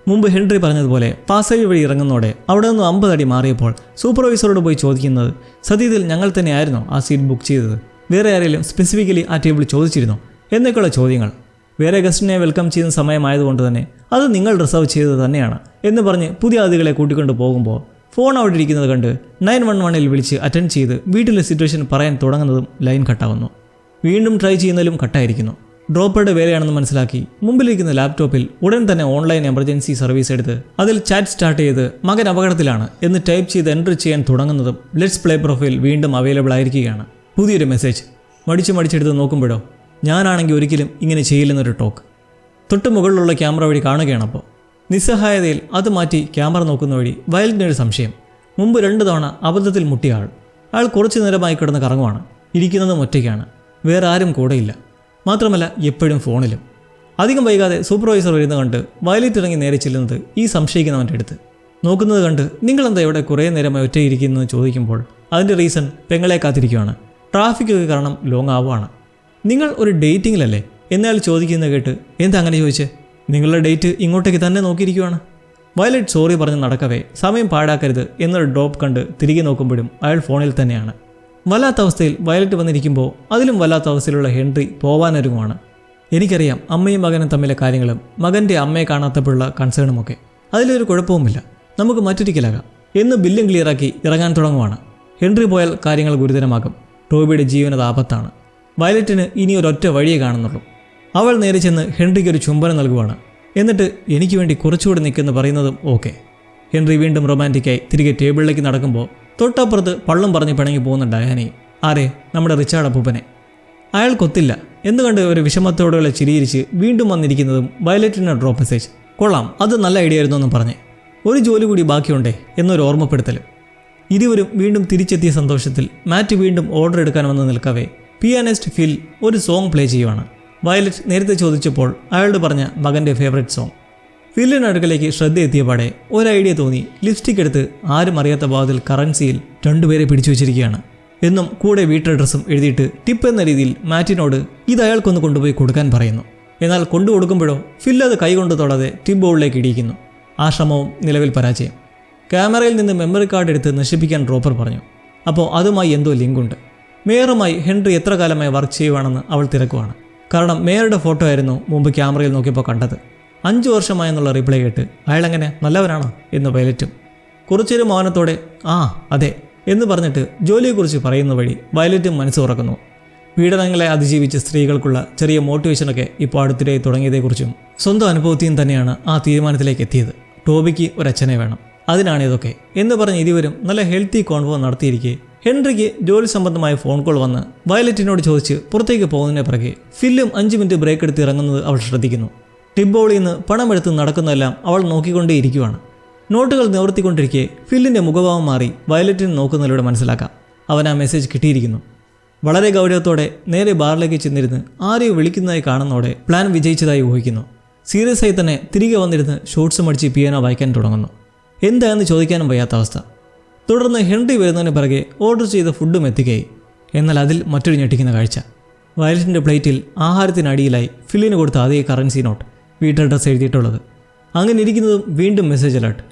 മുമ്പ് ഹെൻറി പറഞ്ഞതുപോലെ പാസേജ് വഴി ഇറങ്ങുന്നതോടെ അവിടെ നിന്ന് അമ്പത് അടി മാറിയപ്പോൾ സൂപ്പർവൈസറോട് പോയി ചോദിക്കുന്നത് സത്യത്തിൽ ഞങ്ങൾ തന്നെയായിരുന്നു ആ സീറ്റ് ബുക്ക് ചെയ്തത്. വേറെ ആരെങ്കിലും സ്പെസിഫിക്കലി ആ ടേബിൾ ചോദിച്ചിരുന്നോ? എന്നൊക്കെയുള്ള ചോദ്യങ്ങൾ. വേറെ ഗസ്റ്റിനെ വെൽക്കം ചെയ്യുന്ന സമയമായതുകൊണ്ട് തന്നെ അത് നിങ്ങൾ റിസർവ് ചെയ്തത് തന്നെയാണ് എന്ന് പറഞ്ഞ് പുതിയ അതികളെ കൂട്ടിക്കൊണ്ട് പോകുമ്പോൾ ഫോൺ അവിടെ ഇരിക്കുന്നത് കണ്ട് നയൻ വൺ വണ്ണിൽ വിളിച്ച് അറ്റൻഡ് ചെയ്ത് വീട്ടിലെ സിറ്റുവേഷൻ പറയാൻ തുടങ്ങുന്നതും ലൈൻ കട്ടാവുന്നു വീണ്ടും ട്രൈ ചെയ്യുന്നതിലും കട്ടായിരിക്കുന്നു ഡ്രോപ്പറുടെ വേലയാണെന്ന് മനസ്സിലാക്കി മുമ്പിലിരിക്കുന്ന ലാപ്ടോപ്പിൽ ഉടൻ തന്നെ ഓൺലൈൻ എമർജൻസി സർവീസ് എടുത്ത് അതിൽ ചാറ്റ് സ്റ്റാർട്ട് ചെയ്ത് മകൻ അപകടത്തിലാണ് എന്ന് ടൈപ്പ് ചെയ്ത് എൻട്രി ചെയ്യാൻ തുടങ്ങുന്നതും ലെറ്റ്സ് പ്ലേ പ്രൊഫൈൽ വീണ്ടും അവൈലബിൾ ആയിരിക്കുകയാണ്. പുതിയൊരു മെസ്സേജ് മടിച്ച് മടിച്ചെടുത്ത് നോക്കുമ്പോഴോ ഞാനാണെങ്കിൽ ഒരിക്കലും ഇങ്ങനെ ചെയ്യില്ലെന്നൊരു ടോക്ക് തൊട്ട് മുകളിലുള്ള ക്യാമറ വഴി കാണുകയാണ് അപ്പോൾ. നിസ്സഹായതയിൽ അത് മാറ്റി ക്യാമറ നോക്കുന്ന വഴി വയലിനൊരു സംശയം. മുമ്പ് രണ്ട് തവണ അബദ്ധത്തിൽ മുട്ടിയ ആൾ. അയാൾ കുറച്ചു നേരമായി കിടന്ന് കറങ്ങുവാണ്. ഇരിക്കുന്നതും ഒറ്റയ്ക്കാണ്. വേറെ ആരും കൂടെയില്ല. മാത്രമല്ല എപ്പോഴും ഫോണിലും. അധികം വൈകാതെ സൂപ്പർവൈസർ വരുന്ന കണ്ട് വയലിറ്റ് ഇറങ്ങി നേരെ ചെല്ലുന്നത് ഈ സംശയിക്കുന്നവന്റെ അടുത്ത്. നോക്കുന്നത് കണ്ട് നിങ്ങളെന്താ ഇവിടെ കുറേ നേരമായി ഒറ്റയിരിക്കുന്നതെന്ന് ചോദിക്കുമ്പോൾ അതിന്റെ റീസൺ പെങ്ങളെ കാത്തിരിക്കുകയാണ് ട്രാഫിക് ഒക്കെ കാരണം ലോങ് ആവുകയാണ് നിങ്ങൾ ഒരു ഡേറ്റിങ്ങിലല്ലേ എന്നയാൾ ചോദിക്കുന്നത് കേട്ട് എന്താ അങ്ങനെ ചോദിച്ചേ? നിങ്ങളുടെ ഡേറ്റ് ഇങ്ങോട്ടേക്ക് തന്നെ നോക്കിയിരിക്കുവാണ്. വയലറ്റ് സോറി പറഞ്ഞ് നടക്കവേ സമയം പാഴാക്കരുത് എന്നൊരു ഡ്രോപ്പ് കണ്ട് തിരികെ നോക്കുമ്പോഴും അയാൾ ഫോണിൽ തന്നെയാണ്. വല്ലാത്ത അവസ്ഥയിൽ വയലറ്റ് വന്നിരിക്കുമ്പോൾ അതിലും വല്ലാത്ത അവസ്ഥയിലുള്ള ഹെൻറി പോവാനൊരുങ്ങുവാണ്. എനിക്കറിയാം അമ്മയും മകനും തമ്മിലെ കാര്യങ്ങളും മകന്റെ അമ്മയെ കാണാത്തപ്പോഴുള്ള കൺസേണുമൊക്കെ. അതിലൊരു കുഴപ്പവുമില്ല. നമുക്ക് മറ്റൊരിക്കലാകാം. എന്ന് ബില്ലും ക്ലിയറാക്കി ഇറങ്ങാൻ തുടങ്ങുവാണ്. ഹെൻറി പോയാൽ കാര്യങ്ങൾ ഗുരുതരമാകും. ടോബിയുടെ ജീവനത് ആപത്താണ് വയലറ്റിന് ഇനി ഒരൊറ്റ വഴിയെ കാണുന്നുള്ളൂ. അവൾ നേരെ ചെന്ന് ഹെൻറിക്ക് ഒരു ചുംബനം നൽകുവാണ്. എന്നിട്ട് എനിക്ക് വേണ്ടി കുറച്ചുകൂടി നിൽക്കുന്നു പറയുന്നതും ഓക്കെ. ഹെൻറി വീണ്ടും റൊമാന്റിക്കായി തിരികെ ടേബിളിലേക്ക് നടക്കുമ്പോൾ തൊട്ടപ്പുറത്ത് പള്ളം പറഞ്ഞ് പിണങ്ങി പോകുന്ന ഡയാനയും ആരെ? നമ്മുടെ റിച്ചാർഡ് അപ്പൂപ്പനെ. അയാൾ കൊത്തില്ല എന്ന് കണ്ട് ഒരു വിഷമത്തോടെയുള്ള ചിരിയിരിച്ച് വീണ്ടും വന്നിരിക്കുന്നതും വയലറ്റിന്റെ ഡ്രോപ്പ് മെസ്സേജ് കൊള്ളാം അത് നല്ല ഐഡിയ ആയിരുന്നു എന്ന് പറഞ്ഞ്. ഒരു ജോലി കൂടി ബാക്കിയുണ്ടേ എന്നൊരു ഓർമ്മപ്പെടുത്തലും ഇരുവരും വീണ്ടും തിരിച്ചെത്തിയ സന്തോഷത്തിൽ മാറ്റ് വീണ്ടും ഓർഡർ എടുക്കാൻ വന്ന് നിൽക്കവേ. പിയാനിസ്റ്റ് ഫിൽ ഒരു സോങ് പ്ലേ ചെയ്യുവാണ്. വയലറ്റ് നേരത്തെ ചോദിച്ചപ്പോൾ അയാളോട് പറഞ്ഞ മകന്റെ ഫേവറേറ്റ് സോങ് ഫില്ലിന് അടുക്കലേക്ക് ശ്രദ്ധ എത്തിയപാടെ ഒരു ഐഡിയ തോന്നി ലിപ്സ്റ്റിക് എടുത്ത് ആരും അറിയാത്ത ഭാഗത്തിൽ കറൻസിയിൽ രണ്ടുപേരെ പിടിച്ചു വെച്ചിരിക്കുകയാണ്. എന്നും കൂടെ വീട്ടഡ്രസ്സും എഴുതിയിട്ട് ടിപ്പ് എന്ന രീതിയിൽ മാറ്റിനോട് ഇത് അയാൾക്കൊന്ന് കൊണ്ടുപോയി കൊടുക്കാൻ പറയുന്നു. എന്നാൽ കൊണ്ടു കൊടുക്കുമ്പോഴോ ഫില്ല് അത് കൈകൊണ്ട് തൊടാതെ ടിപ്പ് ബോളിലേക്ക് ഇടിയിക്കുന്നു. ആ ശ്രമവും നിലവിൽ പരാജയം. ക്യാമറയിൽ നിന്ന് മെമ്മറി കാർഡ് എടുത്ത് നശിപ്പിക്കാൻ ഡ്രോപ്പർ പറഞ്ഞു. അപ്പോൾ അതുമായി എന്തോ ലിങ്കുണ്ട്. മേയറുമായി ഹെൻറി എത്ര കാലമായി വർക്ക് ചെയ്യുവാണെന്ന് അവൾ തിരക്കുവാണ്. കാരണം മേയറുടെ ഫോട്ടോ ആയിരുന്നു മുമ്പ് ക്യാമറയിൽ നോക്കിയപ്പോൾ കണ്ടത്. അഞ്ചു വർഷമായെന്നുള്ള റിപ്ലൈ കേട്ട് അയാൾ എങ്ങനെ നല്ലവനാണോ? എന്ന് പൈലറ്റും കുറച്ചൊരു മൗനത്തോടെ ആ അതെ എന്ന് പറഞ്ഞിട്ട് ജോലിയെക്കുറിച്ച് പറയുന്ന വഴി വയലറ്റും മനസ്സ് തുറക്കുന്നു. പീഡനങ്ങളെ അതിജീവിച്ച് സ്ത്രീകൾക്കുള്ള ചെറിയ മോട്ടിവേഷനൊക്കെ ഇപ്പോൾ അടുത്തിടെ തുടങ്ങിയതേക്കുറിച്ചും സ്വന്തം അനുഭവത്തെയും തന്നെയാണ് ആ തീരുമാനത്തിലേക്ക് എത്തിയത്. ടോബിക്ക് ഒരച്ഛനെ വേണം. അതിനാണ് ഇതൊക്കെ എന്ന് പറഞ്ഞ് ഇരുവരും നല്ല ഹെൽത്തി കോൺവോ നടത്തിയിരിക്കെ. ഹെൻറിക്ക് ജോലി സംബന്ധമായ ഫോൺ കോൾ വന്ന് വയലറ്റിനോട് ചോദിച്ച് പുറത്തേക്ക് പോകുന്നതിന് പിറകെ ഫില്ലും അഞ്ച് മിനിറ്റ് ബ്രേക്ക് എടുത്ത് ഇറങ്ങുന്നത് അവൾ ശ്രദ്ധിക്കുന്നു. ടിബോളിൽ നിന്ന് പണമെടുത്ത് നടക്കുന്നതെല്ലാം അവൾ നോക്കിക്കൊണ്ടേയിരിക്കുവാണ്. നോട്ടുകൾ നിവർത്തിക്കൊണ്ടിരിക്കെ ഫില്ലിന്റെ മുഖഭാവം മാറി വയലറ്റിനെ നോക്കുന്നതിലൂടെ മനസ്സിലാക്കാം. അവൻ ആ മെസ്സേജ് കിട്ടിയിരിക്കുന്നു. വളരെ ഗൗരവത്തോടെ നേരെ ബാറിലേക്ക് ചെന്നിരുന്ന് ആരെയും വിളിക്കുന്നതായി കാണുന്നതോടെ പ്ലാൻ വിജയിച്ചതായി ഊഹിക്കുന്നു. സീരിയസ് ആയി തന്നെ തിരികെ വന്നിരുന്ന് ഷോർട്സ് മടിച്ച് പിയാനോ വായിക്കാൻ തുടങ്ങുന്നു. എന്താണെന്ന് ചോദിക്കാനും വയ്യാത്ത അവസ്ഥ. തുടർന്ന് ഹെൻറി വരുന്നതിന് പിറകെ ഓർഡർ ചെയ്ത ഫുഡും എത്തിക്കുകയായി എന്നാൽ അതിൽ മറ്റൊരു ഞെട്ടിക്കുന്ന കാഴ്ച. വയലറ്റിന്റെ പ്ലേറ്റിൽ ആഹാരത്തിനടിയിലായി ഫില്ലിന് കൊടുത്ത അതേ കറൻസി നോട്ട്. വീട്ടഡ്രസ് എഴുതിയിട്ടുള്ളത്. അങ്ങനെ ഇരിക്കുന്നതും വീണ്ടും മെസ്സേജ് അലർട്ട്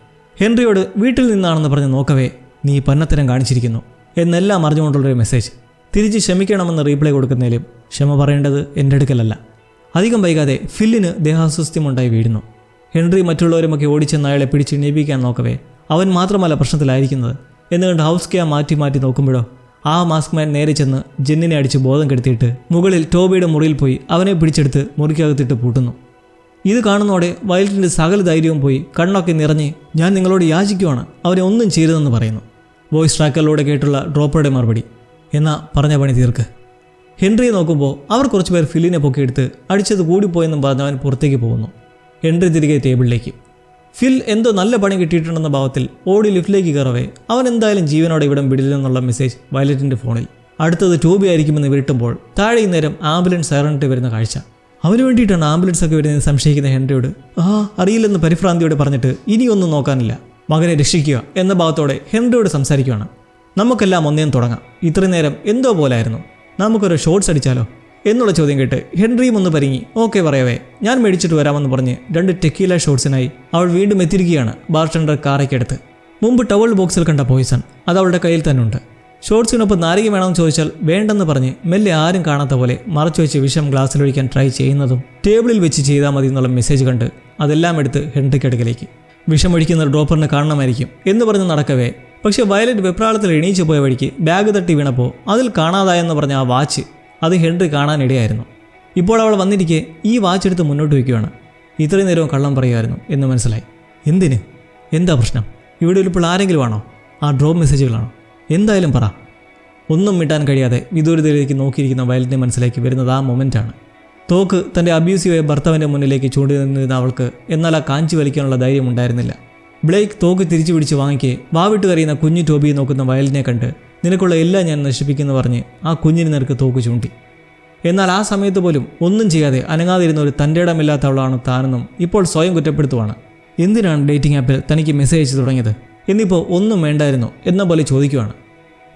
ഹെൻറിയോട് വീട്ടിൽ നിന്നാണെന്ന് പറഞ്ഞ് നോക്കവേ നീ പന്നത്തരം കാണിച്ചിരിക്കുന്നു. എന്നെല്ലാം അറിഞ്ഞുകൊണ്ടുള്ളൊരു മെസ്സേജ് തിരിച്ച് ക്ഷമിക്കണമെന്ന് റീപ്ലൈ കൊടുക്കുന്നതിലും ക്ഷമ പറയേണ്ടത് എന്റെ അടുക്കലല്ല. അധികം വൈകാതെ ഫില്ലിന് ദേഹാസ്വസ്ഥ്യമുണ്ടായി വീഴുന്നു. ഹെൻറി മറ്റുള്ളവരുമൊക്കെ ഓടിച്ചെന്ന് അയാളെ പിടിച്ച് എണീപ്പിക്കാൻ നോക്കവേ അവൻ മാത്രമല്ല പ്രശ്നത്തിലായിരിക്കുന്നത്. എന്നുകൊണ്ട് ഹൗസ് ക്യാ മാറ്റി മാറ്റി നോക്കുമ്പോഴോ ആ മാസ്ക് മാൻ നേരെ ചെന്ന് ജെന്നിനെ അടിച്ച് ബോധം കെടുത്തിയിട്ട് മുകളിൽ ടോബിയുടെ മുറിയിൽ പോയി അവനെ പിടിച്ചെടുത്ത് മുറിക്കകത്തിട്ട് പൂട്ടുന്നു. ഇത് കാണുന്നതോടെ വയലറ്റിന്റെ സകല ധൈര്യവും പോയി കണ്ണൊക്കെ നിറഞ്ഞ് ഞാൻ നിങ്ങളോട് യാചിക്കുവാണ് അവരെ ഒന്നും ചെയ്തതെന്ന് പറയുന്നു. വോയിസ് ട്രാക്കറിലൂടെ കേട്ടുള്ള ഡ്രോപ്പറുടെ മറുപടി. എന്നാ പറഞ്ഞ പണി തീർക്ക്. ഹെൻറിയെ നോക്കുമ്പോൾ അവർ കുറച്ച് പേർ ഫില്ലിനെ പൊക്കിയെടുത്ത് അടിച്ചത് കൂടിപ്പോയെന്നും പറഞ്ഞ് അവൻ പുറത്തേക്ക് പോകുന്നു. ഹെൻറി തിരികെ ടേബിളിലേക്ക്. ഫിൽ എന്തോ നല്ല പണി കിട്ടിയിട്ടുണ്ടെന്ന ഭാവത്തിൽ ഓടി ലിഫ്റ്റിലേക്ക് കയറവേ അവൻ എന്തായാലും ജീവനോടെ ഇവിടം വിടില്ലെന്നുള്ള മെസ്സേജ് വയലറ്റിന്റെ ഫോണിൽ. അടുത്തത് ടൂബി ആയിരിക്കുമെന്ന് വിരട്ടുമ്പോൾ താഴെ നേരം ആംബുലൻസ് സൈറണിട്ട് വരുന്ന കാഴ്ച. അവന് വേണ്ടിയിട്ടാണ് ആംബുലൻസ് ഒക്കെ വരുന്നത് സംശയിക്കുന്ന ഹെൻറിയോട്. ആ അറിയില്ലെന്ന് പരിഭ്രാന്തിയോട് പറഞ്ഞിട്ട് ഇനിയൊന്നും നോക്കാനില്ല. മകനെ രക്ഷിക്കുക എന്ന ഭാഗത്തോടെ ഹെൻറിയോട് സംസാരിക്കുകയാണ് നമുക്കെല്ലാം ഒന്നേം തുടങ്ങാം. ഇത്രയും നേരം എന്തോ പോലായിരുന്നു. നമുക്കൊരു ഷോർട്സ് അടിച്ചാലോ? എന്നുള്ള ചോദ്യം കേട്ട് ഹെൻറിയും ഒന്ന് പരിങ്ങി. ഓക്കെ പറയവേ ഞാൻ മേടിച്ചിട്ട് വരാമെന്ന് പറഞ്ഞ് രണ്ട് ടെക്കീല ഷോർട്സിനായി അവൾ വീണ്ടും എത്തിയിരിക്കുകയാണ് ബാർട്ടൻഡർ കാറയ്ക്കടുത്ത്. മുമ്പ് ടവൽ ബോക്സിൽ കണ്ട പോയിസൺ അത് അവളുടെ കയ്യിൽ തന്നെ ഉണ്ട് ഷോർട്സിനൊപ്പം നാരങ്ങ വേണമെന്ന് ചോദിച്ചാൽ വേണ്ടെന്ന് പറഞ്ഞ് മെല്ലെ ആരും കാണാത്ത പോലെ മറച്ചു വെച്ച് വിഷം ഗ്ലാസ്സിലൊഴിക്കാൻ ട്രൈ ചെയ്യുന്നതും ടേബിളിൽ വെച്ച് ചെയ്താൽ മതി എന്നുള്ള മെസ്സേജ് കണ്ട് അതെല്ലാം എടുത്ത് ഹെൻറിക്ക് അടുക്കലേക്ക്. വിഷമൊഴിക്കുന്ന ഡ്രോപ്പറിനെ കാണണമായിരിക്കും എന്ന് പറഞ്ഞ് നടക്കവേ. പക്ഷെ വയലറ്റ് വെപ്രാളത്തിൽ എണീച്ചു പോയ വഴിക്ക് ബാഗ് തട്ടി വീണപ്പോൾ അതിൽ കാണാതായെന്ന് പറഞ്ഞ ആ വാച്ച് അത് ഹെൻറി കാണാനിടയായിരുന്നു. ഇപ്പോൾ അവൾ വന്നിരിക്കെ ഈ വാച്ച് എടുത്ത് മുന്നോട്ട് വയ്ക്കുകയാണ് ഇത്രയും നേരവും കള്ളം പറയുമായിരുന്നു എന്ന് മനസ്സിലായി. എന്തിന്? എന്താ പ്രശ്നം? ഇവിടെ ഇപ്പോൾ ആരെങ്കിലും ആണോ? ആ ഡ്രോപ്പ് മെസ്സേജുകളാണോ എന്തായാലും പറ. ഒന്നും മിട്ടാൻ കഴിയാതെ വിദൂരതയിലേക്ക് നോക്കിയിരിക്കുന്ന വയലറ്റിന്റെ മനസ്സിലേക്ക് വരുന്നത് ആ മൊമെന്റാണ് തോക്ക് തന്റെ അബ്യൂസീവായ ഭർത്താവിന്റെ മുന്നിലേക്ക് ചൂണ്ടി നിന്നിരുന്ന അവൾക്ക് എന്നാൽ ആ കാഞ്ചി വലിക്കാനുള്ള ധൈര്യം ഉണ്ടായിരുന്നില്ല. ബ്ലേക്ക് തോക്ക് തിരിച്ചു പിടിച്ച് വാങ്ങിക്കെ വാവിട്ട് കറിയുന്ന കുഞ്ഞു ടോബിയെ നോക്കുന്ന വയലിനെ കണ്ട് നിനക്കുള്ള എല്ലാം ഞാൻ നശിപ്പിക്കുന്നു പറഞ്ഞ് ആ കുഞ്ഞിന് നിനക്ക് തോക്ക് ചൂണ്ടി. എന്നാൽ ആ സമയത്ത് പോലും ഒന്നും ചെയ്യാതെ അനങ്ങാതിരുന്ന ഒരു തന്റെ ഇടമില്ലാത്തവളാണ് താനെന്നും ഇപ്പോൾ സ്വയം കുറ്റപ്പെടുത്തുവാണ്. എന്തിനാണ് ഡേറ്റിംഗ് ആപ്പിൽ തനിക്ക് മെസ്സേജ് അയച്ചു തുടങ്ങിയത്? എന്നിപ്പോൾ ഒന്നും വേണ്ടായിരുന്നോ എന്ന പോലെ ചോദിക്കുവാണ്.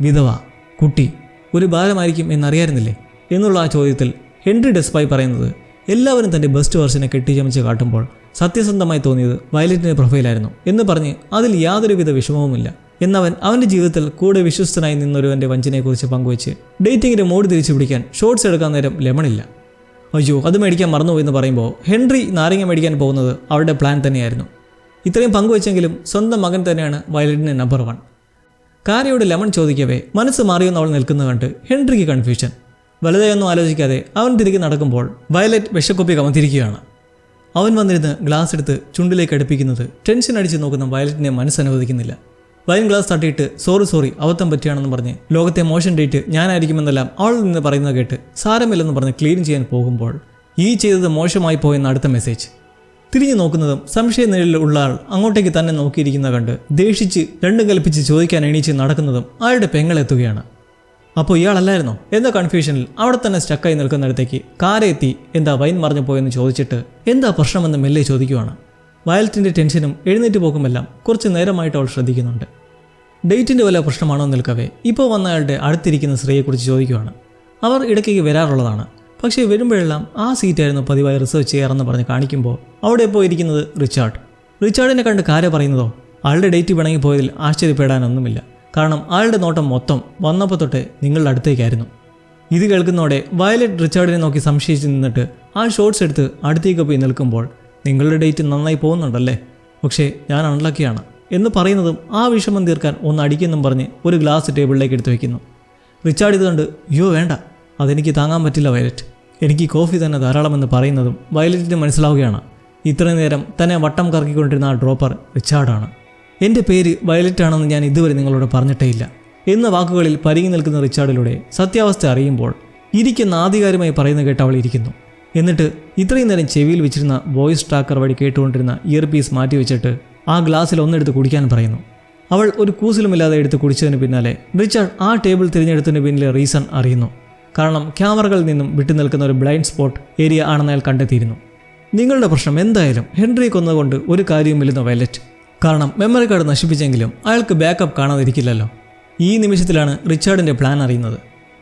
വിധവ കുട്ടി ഒരു ഭാരമായിരിക്കും എന്നറിയായിരുന്നില്ലേ? എന്നുള്ള ആ ചോദ്യത്തിൽ ഹെൻറി ഡെസ്പായി പറയുന്നത് എല്ലാവരും തന്റെ ബെസ്റ്റ് വേർഷനെ കെട്ടിച്ചമച്ച് കാട്ടുമ്പോൾ സത്യസന്ധമായി തോന്നിയത് വയലറ്റിന്റെ പ്രൊഫൈലായിരുന്നു എന്ന് പറഞ്ഞ് അതിൽ യാതൊരുവിധ വിഷമവുമില്ല. എന്നവൻ അവന്റെ ജീവിതത്തിൽ കൂടെ വിശ്വസ്തനായി നിന്നൊരുവന്റെ വഞ്ചനയെക്കുറിച്ച് പങ്കുവച്ച് ഡേറ്റിങ്ങിന്റെ മോഡ് തിരിച്ചു പിടിക്കാൻ ഷോർട്സ് എടുക്കാൻ നേരം ലെമണില്ല. അയ്യോ അത് മേടിക്കാൻ മറന്നു എന്ന് പറയുമ്പോൾ ഹെൻറി നാരങ്ങ മേടിക്കാൻ പോകുന്നത് അവരുടെ പ്ലാൻ തന്നെയായിരുന്നു. ഇത്രയും പങ്കുവച്ചെങ്കിലും സ്വന്തം മകൻ തന്നെയാണ് വയലറ്റിന്റെ നമ്പർ വൺ കാരയോട് ലെമൺ ചോദിക്കവേ മനസ്സ് മാറിയെന്ന് അവൾ നിൽക്കുന്നത് കണ്ട് ഹെൻറിക്ക് കൺഫ്യൂഷൻ വലുതായൊന്നും ആലോചിക്കാതെ അവൻ തിരികെ നടക്കുമ്പോൾ വയലറ്റ് വിഷക്കൊപ്പി കമത്തിരിക്കുകയാണ്. അവൻ വന്നിരുന്ന് ഗ്ലാസ് എടുത്ത് ചുണ്ടിലേക്ക് അടുപ്പിക്കുന്നത് ടെൻഷൻ അടിച്ച് നോക്കുന്ന വയലറ്റിനെ മനസ്സനുവദിക്കുന്നില്ല വൈൻ ഗ്ലാസ് തട്ടിയിട്ട് സോറി സോറി അവത്തം പറ്റിയാണെന്ന് പറഞ്ഞ് ലോകത്തെ മോശം ഡേറ്റ് ഞാനായിരിക്കുമെന്നെല്ലാം അവളിൽ നിന്ന് പറയുന്നത് കേട്ട് സാരമില്ലെന്ന് പറഞ്ഞ് ക്ലീൻ ചെയ്യാൻ പോകുമ്പോൾ ഈ ചെയ്തത് മോശമായി പോയെന്ന അടുത്ത മെസ്സേജ് തിരിഞ്ഞു നോക്കുന്നതും സംശയ നിലയിൽ ഉള്ള ആൾ അങ്ങോട്ടേക്ക് തന്നെ നോക്കിയിരിക്കുന്ന കണ്ട് ദേഷിച്ച് രണ്ടും കൽപ്പിച്ച് ചോദിക്കാൻ എണീച്ച് നടക്കുന്നതും അയാളുടെ പെങ്ങളെത്തുകയാണ് അപ്പോൾ ഇയാളല്ലായിരുന്നോ? എന്ന കൺഫ്യൂഷനിൽ അവിടെ തന്നെ സ്റ്റക്കായി നിൽക്കുന്നിടത്തേക്ക് കാരെത്തി എന്താ വൈൻ മറിഞ്ഞു പോയെന്ന് ചോദിച്ചിട്ട് എന്താ പ്രശ്നമെന്ന് മെല്ലെ ചോദിക്കുവാണ്. വയലറ്റിന്റെ ടെൻഷനും എഴുന്നേറ്റ് പോക്കുമെല്ലാം കുറച്ച് നേരമായിട്ട് അവൾ ശ്രദ്ധിക്കുന്നുണ്ട്. ഡേറ്റിന്റെ വല്ല പ്രശ്നമാണോ നിൽക്കവേ ഇപ്പോൾ വന്ന അയാളുടെ അടുത്തിരിക്കുന്ന സ്ത്രീയെക്കുറിച്ച് ചോദിക്കുവാണ്. അവർ ഇടയ്ക്കേക്ക് വരാറുള്ളതാണ്. പക്ഷേ വരുമ്പോഴെല്ലാം ആ സീറ്റായിരുന്നു പതിവായി റിസർവ് ചെയ്യാറെന്ന് പറഞ്ഞ് കാണിക്കുമ്പോൾ അവിടെ ഇപ്പോൾ ഇരിക്കുന്നത് റിച്ചാർഡ്. റിച്ചാർഡിനെ കണ്ട് കാര്യം പറയുന്നതോ ആളുടെ ഡേറ്റ് പിണങ്ങി പോയതിൽ ആശ്ചര്യപ്പെടാനൊന്നുമില്ല. കാരണം ആളുടെ നോട്ടം മൊത്തം വന്നപ്പോൾ തൊട്ട് നിങ്ങളുടെ അടുത്തേക്കായിരുന്നു. ഇത് കേൾക്കുന്നതോടെ വയലറ്റ് റിച്ചാർഡിനെ നോക്കി സംശയിച്ച് നിന്നിട്ട് ആ ഷോർട്സ് എടുത്ത് അടുത്തേക്ക് പോയി നിൽക്കുമ്പോൾ നിങ്ങളുടെ ഡേറ്റ് നന്നായി പോകുന്നുണ്ടല്ലേ? പക്ഷേ ഞാൻ അൺലക്കിയാണ് എന്ന് പറയുന്നതും ആ വിഷമം തീർക്കാൻ ഒന്ന് അടിക്കെന്നും പറഞ്ഞ് ഒരു ഗ്ലാസ് ടേബിളിലേക്ക് എടുത്തു വയ്ക്കുന്നു റിച്ചാർഡ് ഇത് കണ്ട് അയ്യോ വേണ്ട. അതെനിക്ക് താങ്ങാൻ പറ്റില്ല വയലറ്റ്. എനിക്ക് കോഫി തന്നെ ധാരാളമെന്ന് പറയുന്നതും വയലറ്റിന് മനസ്സിലാവുകയാണ്. ഇത്രയും നേരം തന്നെ വട്ടം കറക്കിക്കൊണ്ടിരുന്ന ആ ഡ്രോപ്പർ റിച്ചാർഡാണ്. എന്റെ പേര് വയലറ്റ് ആണെന്ന് ഞാൻ ഇതുവരെ നിങ്ങളോട് പറഞ്ഞിട്ടേയില്ല. എന്ന വാക്കുകളിൽ പരിങ്ങി നിൽക്കുന്ന റിച്ചാർഡിലൂടെ സത്യാവസ്ഥ അറിയുമ്പോൾ ഇരിക്കുന്ന ആധികാരികമായി പറയുന്ന കേട്ട് അവൾ ഇരിക്കുന്നു. എന്നിട്ട് ഇത്രയും നേരം ചെവിയിൽ വെച്ചിരുന്ന വോയിസ് ട്രാക്കർ വഴി കേട്ടുകൊണ്ടിരുന്ന ഇയർ പീസ് മാറ്റി വെച്ചിട്ട് ആ ഗ്ലാസ്സിൽ ഒന്നെടുത്ത് കുടിക്കാൻ പറയുന്നു. അവൾ ഒരു കൂസലുമില്ലാതെ എടുത്ത് കുടിച്ചതിന് പിന്നാലെ റിച്ചാർഡ് ആ ടേബിൾ തിരഞ്ഞെടുത്തതിന് പിന്നിലെ റീസൺ അറിയുന്നു. കാരണം ക്യാമറകളിൽ നിന്നും വിട്ടുനിൽക്കുന്ന ഒരു ബ്ലൈൻഡ് സ്പോട്ട് ഏരിയ ആണെന്ന് അയാൾ കണ്ടെത്തിയിരുന്നു. നിങ്ങളുടെ പ്രശ്നം എന്തായാലും ഹെൻറി കൊന്നതുകൊണ്ട് ഒരു കാര്യവുമില്ലെന്ന് വയലറ്റ്. കാരണം മെമ്മറി കാർഡ് നശിപ്പിച്ചെങ്കിലും അയാൾക്ക് ബാക്കപ്പ് കാണാതിരിക്കില്ലല്ലോ. ഈ നിമിഷത്തിലാണ് റിച്ചാർഡിന്റെ പ്ലാൻ അറിയുന്നത്.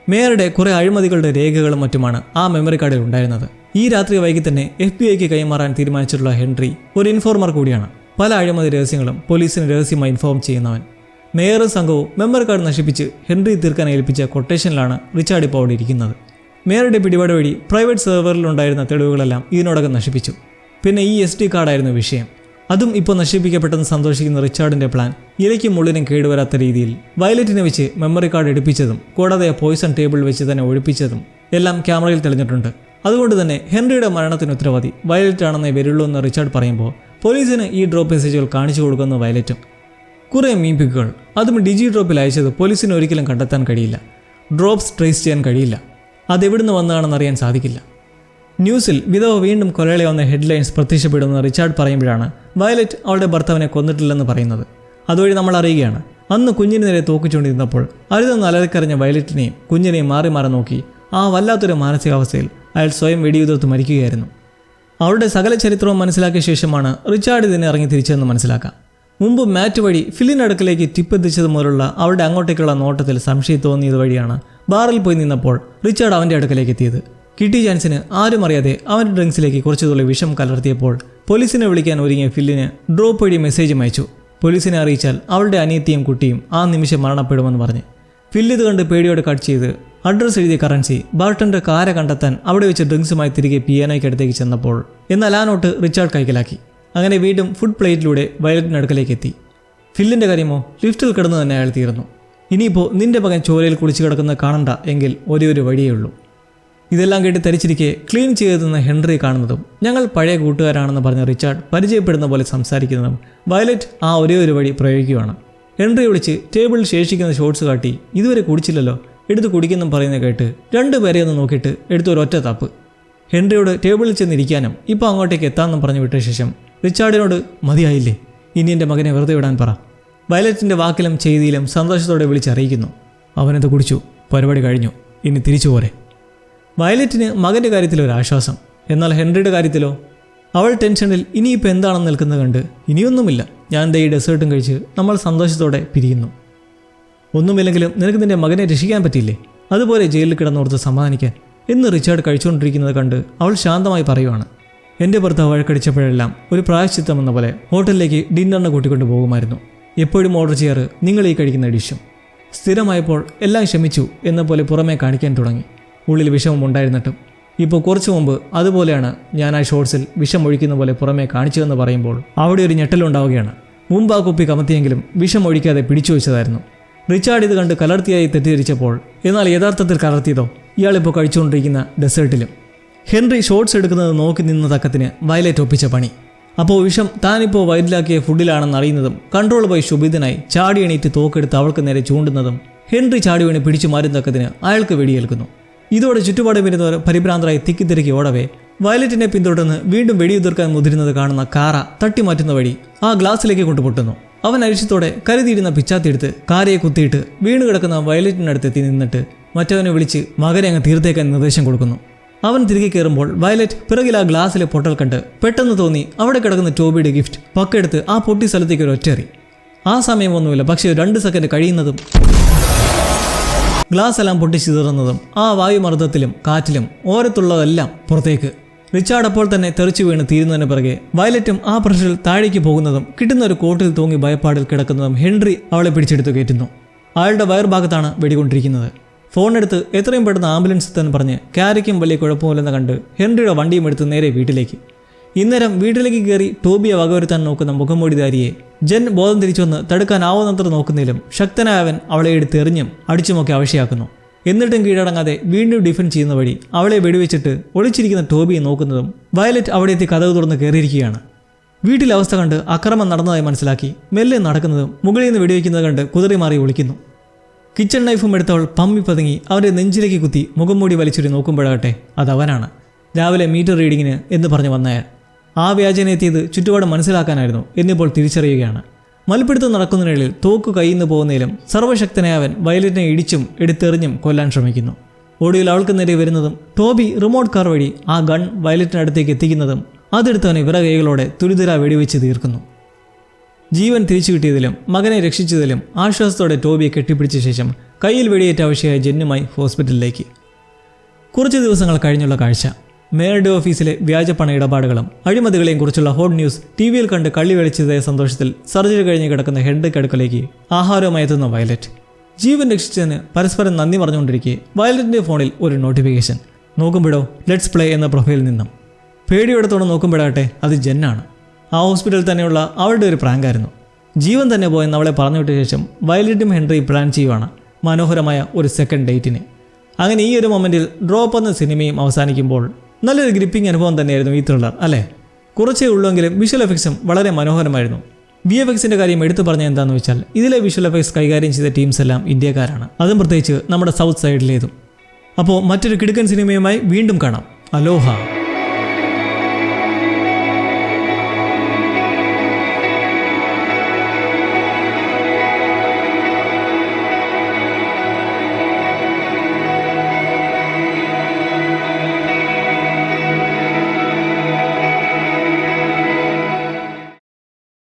മേയറുടെ കുറേ അഴിമതികളുടെ രേഖകളും മറ്റുമാണ് ആ മെമ്മറി കാർഡിൽ ഉണ്ടായിരുന്നത്. ഈ രാത്രി വൈകി തന്നെ എഫ് ബി ഐക്ക് കൈമാറാൻ തീരുമാനിച്ചിട്ടുള്ള ഹെൻറി ഒരു ഇൻഫോർമർ കൂടിയാണ്. പല അഴിമതി രഹസ്യങ്ങളും പോലീസിന് രഹസ്യമായി ഇൻഫോം ചെയ്യുന്നവൻ. മേയറും സംഘവും മെമ്മറി കാർഡ് നശിപ്പിച്ച് ഹെൻറി തീർക്കാൻ ഏൽപ്പിച്ച കൊട്ടേഷനിലാണ് റിച്ചാർഡ് ഇപ്പോൾ അവിടെ ഇരിക്കുന്നത്. മേയറുടെ പിടിപാട് വഴി പ്രൈവറ്റ് സെർവറിലുണ്ടായിരുന്ന തെളിവുകളെല്ലാം ഇതിനോടകം നശിപ്പിച്ചു. പിന്നെ ഈ എസ് ഡി കാർഡായിരുന്നു വിഷയം. അതും ഇപ്പോൾ നശിപ്പിക്കപ്പെട്ടെന്ന് സന്തോഷിക്കുന്ന റിച്ചാർഡിന്റെ പ്ലാൻ ഇലയ്ക്കും മുള്ളിനും കേടുവരാത്ത രീതിയിൽ വയലറ്റിനെ വെച്ച് മെമ്മറി കാർഡ് എടുപ്പിച്ചതും കൂടാതെ പോയിസൺ ടേബിൾ വെച്ച് തന്നെ ഒഴിപ്പിച്ചതും എല്ലാം ക്യാമറയിൽ തെളിഞ്ഞിട്ടുണ്ട്. അതുകൊണ്ട് തന്നെ ഹെൻറിയുടെ മരണത്തിന് ഉത്തരവാദി വയലറ്റ് ആണെന്നേ വരുള്ളൂ എന്ന് റിച്ചാർഡ് പറയുമ്പോൾ പോലീസിന് ഈ ഡ്രോപ്പ് മെസ്സേജുകൾ കാണിച്ചു കൊടുക്കുന്ന വയലറ്റും. കുറേ മീംപിക്കുകൾ അതും ഡിജി ഡ്രോപ്പിൽ അയച്ചത് പോലീസിന് ഒരിക്കലും കണ്ടെത്താൻ കഴിയില്ല. ഡ്രോപ്സ് ട്രേസ് ചെയ്യാൻ കഴിയില്ല. അതെവിടുന്ന് വന്നതാണെന്ന് അറിയാൻ സാധിക്കില്ല. ന്യൂസിൽ വിധവ വീണ്ടും കൊലയാളിയാവുന്ന ഹെഡ്ലൈൻസ് പ്രത്യക്ഷപ്പെടുന്ന റിച്ചാർഡ് പറയുമ്പോഴാണ് വയലറ്റ് അവളുടെ ഭർത്താവിനെ കൊന്നിട്ടില്ലെന്ന് പറയുന്നത്. അതുവഴി നമ്മൾ അറിയുകയാണ്. അന്ന് കുഞ്ഞിന് നേരെ തോക്കിച്ചുകൊണ്ടിരുന്നപ്പോൾ അരുതെന്ന് അലറിക്കറിഞ്ഞ വയലറ്റിനെയും കുഞ്ഞിനെയും മാറി മാറി നോക്കി. ആ വല്ലാത്തൊരു മാനസികാവസ്ഥയിൽ അയാൾ സ്വയം വെടിയുതിർത്ത് മരിക്കുകയായിരുന്നു. അവളുടെ സകല ചരിത്രവും മനസ്സിലാക്കിയ ശേഷമാണ് റിച്ചാർഡ് ഇതിനെ ഇറങ്ങി തിരിച്ചതെന്ന് മനസ്സിലാക്കാം. മുമ്പ് മാറ്റ് വഴി ഫിലിൻ അടുക്കലേക്ക് ടിപ്പ് എത്തിച്ചത് മുതലുള്ള അവളുടെ അങ്ങോട്ടേക്കുള്ള നോട്ടത്തിൽ സംശയം തോന്നിയത് വഴിയാണ് ബാറിൽ പോയി നിന്നപ്പോൾ റിച്ചാർഡ് അവന്റെ അടുക്കലേക്ക് എത്തിയത്. കിട്ടി ചാൻസിന് ആരും അറിയാതെ അവന്റെ ഡ്രിങ്ക്സിലേക്ക് കുറച്ചു തുള്ളി വിഷം കലർത്തിയപ്പോൾ പോലീസിനെ വിളിക്കാൻ ഒരുങ്ങിയ ഫില്ലിന് ഡ്രോപ്പ് വഴി മെസ്സേജും അയച്ചു. പോലീസിനെ അറിയിച്ചാൽ അവളുടെ അനിയത്തിയും കുട്ടിയും ആ നിമിഷം മരണപ്പെടുമെന്ന് പറഞ്ഞ്. ഫില്ല് ഇത് കണ്ട് പേടിയോടെ കട്ട് ചെയ്ത് അഡ്രസ്സ് എഴുതിയ കറൻസി ബാർട്ടന്റെ കാര കണ്ടെത്താൻ അവിടെ വെച്ച് ഡ്രിങ്ക്സുമായി തിരികെ പിയാനോയ്ക്ക് അടുത്തേക്ക് ചെന്നപ്പോൾ എന്നാൽ ആ നോട്ട് റിച്ചാർഡ് കൈക്കലാക്കി. അങ്ങനെ വീണ്ടും ഫുഡ് പ്ലേറ്റിലൂടെ വയലറ്റിനടുക്കലേക്ക് എത്തി ഫില്ലിന്റെ കാര്യമോ? ലിഫ്റ്റിൽ കിടന്ന് തന്നെ അയാൾ തീർന്നു. ഇനിയിപ്പോൾ നിന്റെ മകൻ ചോരയിൽ കുളിച്ചു കിടക്കുന്ന കാണണ്ട എങ്കിൽ ഒരേ ഒരു വഴിയേ ഉള്ളൂ. ഇതെല്ലാം കേട്ട് തരിച്ചിരിക്കെ ക്ലീൻ ചെയ്തെന്ന ഹെൻറി കാണുന്നതും ഞങ്ങൾ പഴയ കൂട്ടുകാരാണെന്ന് പറഞ്ഞ റിച്ചാർഡ് പരിചയപ്പെടുന്ന പോലെ സംസാരിക്കുന്നതും വയലറ്റ് ആ ഒരേ ഒരു വഴി പ്രയോഗിക്കുകയാണ്. ഹെൻറി വിളിച്ച് ടേബിളിൽ ശേഷിക്കുന്ന ഷോർട്സ് കാട്ടി ഇതുവരെ കുടിച്ചില്ലല്ലോ? എടുത്ത് കുടിക്കെന്നും പറയുന്നത് കേട്ട് രണ്ടുപേരെ ഒന്ന് നോക്കിയിട്ട് എടുത്തൊരൊറ്റ തപ്പ്. ഹെൻറിയോട് ടേബിളിൽ ചെന്നിരിക്കാനും ഇപ്പോൾ അങ്ങോട്ടേക്ക് എത്താമെന്നും പറഞ്ഞു വിട്ട ശേഷം റിച്ചാർഡിനോട് മതിയായില്ലേ? ഇനി എന്റെ മകനെ വെറുതെ വിടാൻ പറ. വയലറ്റിന്റെ വാക്കിലും ചെയ്തിയിലും സന്തോഷത്തോടെ വിളിച്ചറിയിക്കുന്നു. അവനത് കുടിച്ചു? പരിപാടി കഴിഞ്ഞു. ഇനി തിരിച്ചു പോരെ. വയലറ്റിന് മകന്റെ കാര്യത്തിൽ ഒരു ആശ്വാസം? എന്നാൽ ഹെൻറിയുടെ കാര്യത്തിലോ? അവൾ ടെൻഷനിൽ ഇനിയിപ്പോൾ എന്താണെന്ന് നിൽക്കുന്നത് കണ്ട് ഇനിയൊന്നുമില്ല. ഞാൻ ദേ ഈ ഡെസേർട്ടും കഴിച്ച് നമ്മൾ സന്തോഷത്തോടെ പിരിയുന്നു. ഒന്നുമില്ലെങ്കിലും നിനക്ക് നിന്റെ മകനെ രക്ഷിക്കാൻ പറ്റിയില്ലേ? അതുപോലെ ജയിലിൽ കിടന്നോർത്ത് സമാധാനിക്കാൻ എന്ന് റിച്ചാർഡ് കഴിച്ചുകൊണ്ടിരിക്കുന്നത് കണ്ട് അവൾ ശാന്തമായി പറയുവാണ്. എന്റെ ഭർത്താവ് വഴക്കടിച്ചപ്പോഴെല്ലാം ഒരു പ്രായശ്ചിത്തം എന്ന പോലെ ഹോട്ടലിലേക്ക് ഡിന്നറിന് കൂട്ടിക്കൊണ്ട് പോകുമായിരുന്നു. എപ്പോഴും ഓർഡർ ചെയ്യാറ് നിങ്ങൾ ഈ കഴിക്കുന്ന ഡിഷും. സ്ഥിരമായപ്പോൾ എല്ലാം ക്ഷമിച്ചു എന്ന പോലെ പുറമേ കാണിക്കാൻ തുടങ്ങി. ഉള്ളിൽ വിഷമം ഉണ്ടായിരുന്നിട്ടും. ഇപ്പോൾ കുറച്ചു മുമ്പ് അതുപോലെയാണ് ഞാൻ ആ ഷോർട്സിൽ വിഷം ഒഴിക്കുന്ന പോലെ പുറമേ കാണിച്ചതെന്ന് പറയുമ്പോൾ അവിടെ ഒരു ഞെട്ടലുണ്ടാവുകയാണ്. മുമ്പ് ആ കുപ്പി കമത്തിയെങ്കിലും വിഷം ഒഴിക്കാതെ പിടിച്ചു വെച്ചതായിരുന്നു. റിച്ചാർഡ് ഇത് കണ്ട് കലർത്തിയായി തെറ്റിദ്ധരിച്ചപ്പോൾ എന്നാൽ യഥാർത്ഥത്തിൽ കലർത്തിയതോ? ഇയാളിപ്പോൾ കഴിച്ചുകൊണ്ടിരിക്കുന്ന ഡെസേർട്ടിലും. ഹെൻറി ഷോർട്സ് എടുക്കുന്നത് നോക്കി നിന്ന തക്കത്തിന് വയലറ്റ് ഒപ്പിച്ച പണി. അപ്പോൾ വിഷം താനിപ്പോൾ വയറ്റിലാക്കിയ ഫുഡിലാണെന്ന് അറിയുന്നതും കൺട്രോൾ ബൈ ശുഭിതനായി ചാടി എണീറ്റ് തോക്കെടുത്ത് അവൾക്ക് നേരെ ചൂണ്ടുന്നതും ഹെൻറി ചാടി വീണ് പിടിച്ചു മാറി തക്കത്തിന് അയാൾക്ക് വെടിയേൽക്കുന്നു. ഇതോടെ ചുറ്റുപാട് വരുന്നവർ പരിഭ്രാന്തരായി തിക്കിത്തിരക്കി ഓടവേ. വയലറ്റിനെ പിന്തുടർന്ന് വീണ്ടും വെടിയുതിർക്കാൻ മുതിരുന്നത് കാണുന്ന കാറ തട്ടിമാറ്റുന്ന വഴി ആ ഗ്ലാസ്സിലേക്ക് കൊണ്ടുപൊട്ടുന്നു. അവൻ അരിശത്തോടെ കരുതിയിരുന്ന പിച്ചാത്തിയെടുത്ത് കാരയെ കുത്തിയിട്ട് വീണ് കിടക്കുന്ന വയലറ്റിനടുത്തെത്തി നിന്നിട്ട് മറ്റവനെ വിളിച്ച് മകനെ അങ്ങ് തീർത്തേക്കാൻ നിർദ്ദേശം കൊടുക്കുന്നു. അവൻ തിരികെ കയറുമ്പോൾ വയലറ്റ് പിറകിൽ ആ ഗ്ലാസ്സിലെ പൊട്ടൽ കണ്ട് പെട്ടെന്ന് തോന്നി അവിടെ കിടക്കുന്ന ടോബിയുടെ ഗിഫ്റ്റ് പക്കെടുത്ത് ആ പൊട്ടി സ്ഥലത്തേക്ക് ഒരു ഒറ്ററി ആ സമയമൊന്നുമില്ല പക്ഷേ രണ്ട് സെക്കൻഡ് കഴിയുന്നതും ഗ്ലാസ് എല്ലാം പൊട്ടിച്ചിതറുന്നതും ആ വായുമർദ്ദത്തിലും കാറ്റിലും ഓരത്തുള്ളതെല്ലാം പുറത്തേക്ക്. റിച്ചാർഡ് അപ്പോൾ തന്നെ തെറിച്ചു വീണ് തീരുന്നതിന് പിറകെ വയലറ്റും ആ പ്രഷറിൽ താഴേക്ക് പോകുന്നതും കിട്ടുന്ന ഒരു കോട്ടിൽ തൂങ്ങി ഭയപ്പാടിൽ കിടക്കുന്നതും ഹെൻറി അവളെ പിടിച്ചെടുത്ത് കയറ്റുന്നു. അയാളുടെ വയർഭാഗത്താണ് വെടികൊണ്ടിരിക്കുന്നത്. ഫോണെടുത്ത് എത്രയും പെട്ടെന്ന് ആംബുലൻസ് എത്താൻ പറഞ്ഞ് ക്യാരിക്കും വലിയ കുഴപ്പമില്ലെന്ന് കണ്ട് ഹെൻറിയുടെ വണ്ടിയും എടുത്ത് നേരെ വീട്ടിലേക്ക്. ഇന്നേരം വീട്ടിലേക്ക് കയറി ടോബിയെ വകവരുത്താൻ നോക്കുന്ന മുഖംമൂടിധാരിയെ ജെൻ ബോധം തിരിച്ചു വന്ന് തടുക്കാനാവുന്നത്ര നോക്കുന്നതിലും ശക്തനായവൻ അവളെ എടുത്തെറിഞ്ഞും അടിച്ചുമൊക്കെ അവശയാക്കുന്നു. എന്നിട്ടും കീഴടങ്ങാതെ വീണ്ടും ഡിഫെൻഡ് ചെയ്യുന്ന വഴി അവളെ വെടിവെച്ചിട്ട് ഒളിച്ചിരിക്കുന്ന ടോബിയെ നോക്കുന്നതും വയലറ്റ് അവിടെ എത്തി കഥവ് തുറന്ന് കയറിയിരിക്കുകയാണ്. വീട്ടിലെ അവസ്ഥ കണ്ട് അക്രമം നടന്നതായി മനസ്സിലാക്കി മെല്ലെ നടക്കുന്നതും മുകളിൽ നിന്ന് വെടിവെക്കുന്നത് കണ്ട് കുതിറി മാറി ഒളിക്കുന്നു. കിച്ചൺ നൈഫും എടുത്തവൾ പമ്മി പതുങ്ങി അവന്റെ നെഞ്ചിലേക്ക് കുത്തി മുഖം മൂടി വലിച്ചൊരു നോക്കുമ്പോഴാകട്ടെ അത് അവനാണ്. രാവിലെ മീറ്റർ റീഡിങ്ങിന് എന്ന് പറഞ്ഞു വന്നയാൾ ആ വ്യാജനെത്തിയത് ചുറ്റുപാട് മനസ്സിലാക്കാനായിരുന്നു എന്നിപ്പോൾ തിരിച്ചറിയുകയാണ്. മൽപ്പിടുത്തം നടക്കുന്നതിനിടയിൽ തോക്ക് കയ്യിൽ പോകുന്നതിലും സർവശക്തനെ അവൻ വയലറ്റിനെ ഇടിച്ചും എടുത്തെറിഞ്ഞും കൊല്ലാൻ ശ്രമിക്കുന്നു. ഒടുവിൽ അവൾക്ക് നേരെ വരുന്നതും ടോബി റിമോട്ട് കാർ വഴി ആ ഗൺ വയലറ്റിനടുത്തേക്ക് എത്തിക്കുന്നതും അതെടുത്തവനെ വിറകൈകളോടെ തുരിതുര വെടിവെച്ച് തീർക്കുന്നു. ജീവൻ തിരിച്ചു കിട്ടിയതിലും മകനെ രക്ഷിച്ചതിലും ആശ്വാസത്തോടെ ടോബിയെ കെട്ടിപ്പിടിച്ച ശേഷം കയ്യിൽ വെടിയേറ്റ ആവശ്യമായ ജെന്നുമായി ഹോസ്പിറ്റലിലേക്ക്. കുറച്ച് ദിവസങ്ങൾ കഴിഞ്ഞുള്ള കാഴ്ച. മേയറുടെ ഓഫീസിലെ വ്യാജപ്പണ പണ ഇടപാടുകളും അഴിമതികളെയും കുറിച്ചുള്ള ഹോട്ട് ന്യൂസ് ടി വിയിൽ കണ്ട് കള്ളി വെളിച്ചതായ സന്തോഷത്തിൽ സർജറി കഴിഞ്ഞ് കിടക്കുന്ന ഹെഡ് കടുക്കലേക്ക് ആഹാരവുമായി എത്തുന്ന വയലറ്റ്. ജീവൻ രക്ഷിച്ചതിന് പരസ്പരം നന്ദി പറഞ്ഞുകൊണ്ടിരിക്കെ വയലറ്റിന്റെ ഫോണിൽ ഒരു നോട്ടിഫിക്കേഷൻ. നോക്കുമ്പോഴോ ലെറ്റ്സ് പ്ലേ എന്ന പ്രൊഫൈലിൽ നിന്നും. പേടിയോടത്തോടെ നോക്കുമ്പോഴാട്ടെ അത് ജെന്നാണ്. ആ ഹോസ്പിറ്റലിൽ തന്നെയുള്ള അവളുടെ ഒരു പ്രാങ്കായിരുന്നു. ജീവൻ തന്നെ പോയെന്ന് അവളെ പറഞ്ഞു പറഞ്ഞുവിട്ട ശേഷം വയലറ്റും ഹെൻറി പ്ലാൻ ചെയ്യുവാണ് മനോഹരമായ ഒരു സെക്കൻഡ് ഡേറ്റിന് അങ്ങനെ ഈ ഒരു മൊമെന്റിൽ ഡ്രോപ്പ് എന്ന സിനിമയും അവസാനിക്കുമ്പോൾ നല്ലൊരു ഗ്രിപ്പിംഗ് അനുഭവം തന്നെയായിരുന്നു ഈ ത്രില്ലർ അല്ലേ? കുറച്ചേ ഉള്ളൂവെങ്കിലും വിഷ്വൽ എഫക്ട്സും വളരെ മനോഹരമായിരുന്നു. വി എഫ് എക്സിന്റെ കാര്യം എടുത്തു പറഞ്ഞ എന്താണെന്ന് വെച്ചാൽ ഇതിലെ വിഷ്വൽ എഫക്ട്സ് കൈകാര്യം ചെയ്ത ടീംസ് എല്ലാം ഇന്ത്യക്കാരാണ്. അതും പ്രത്യേകിച്ച് നമ്മുടെ സൗത്ത് സൈഡിലേതും അപ്പോൾ മറ്റൊരു കിടുക്കൻ സിനിമയുമായി വീണ്ടും കാണാം. അലോഹ.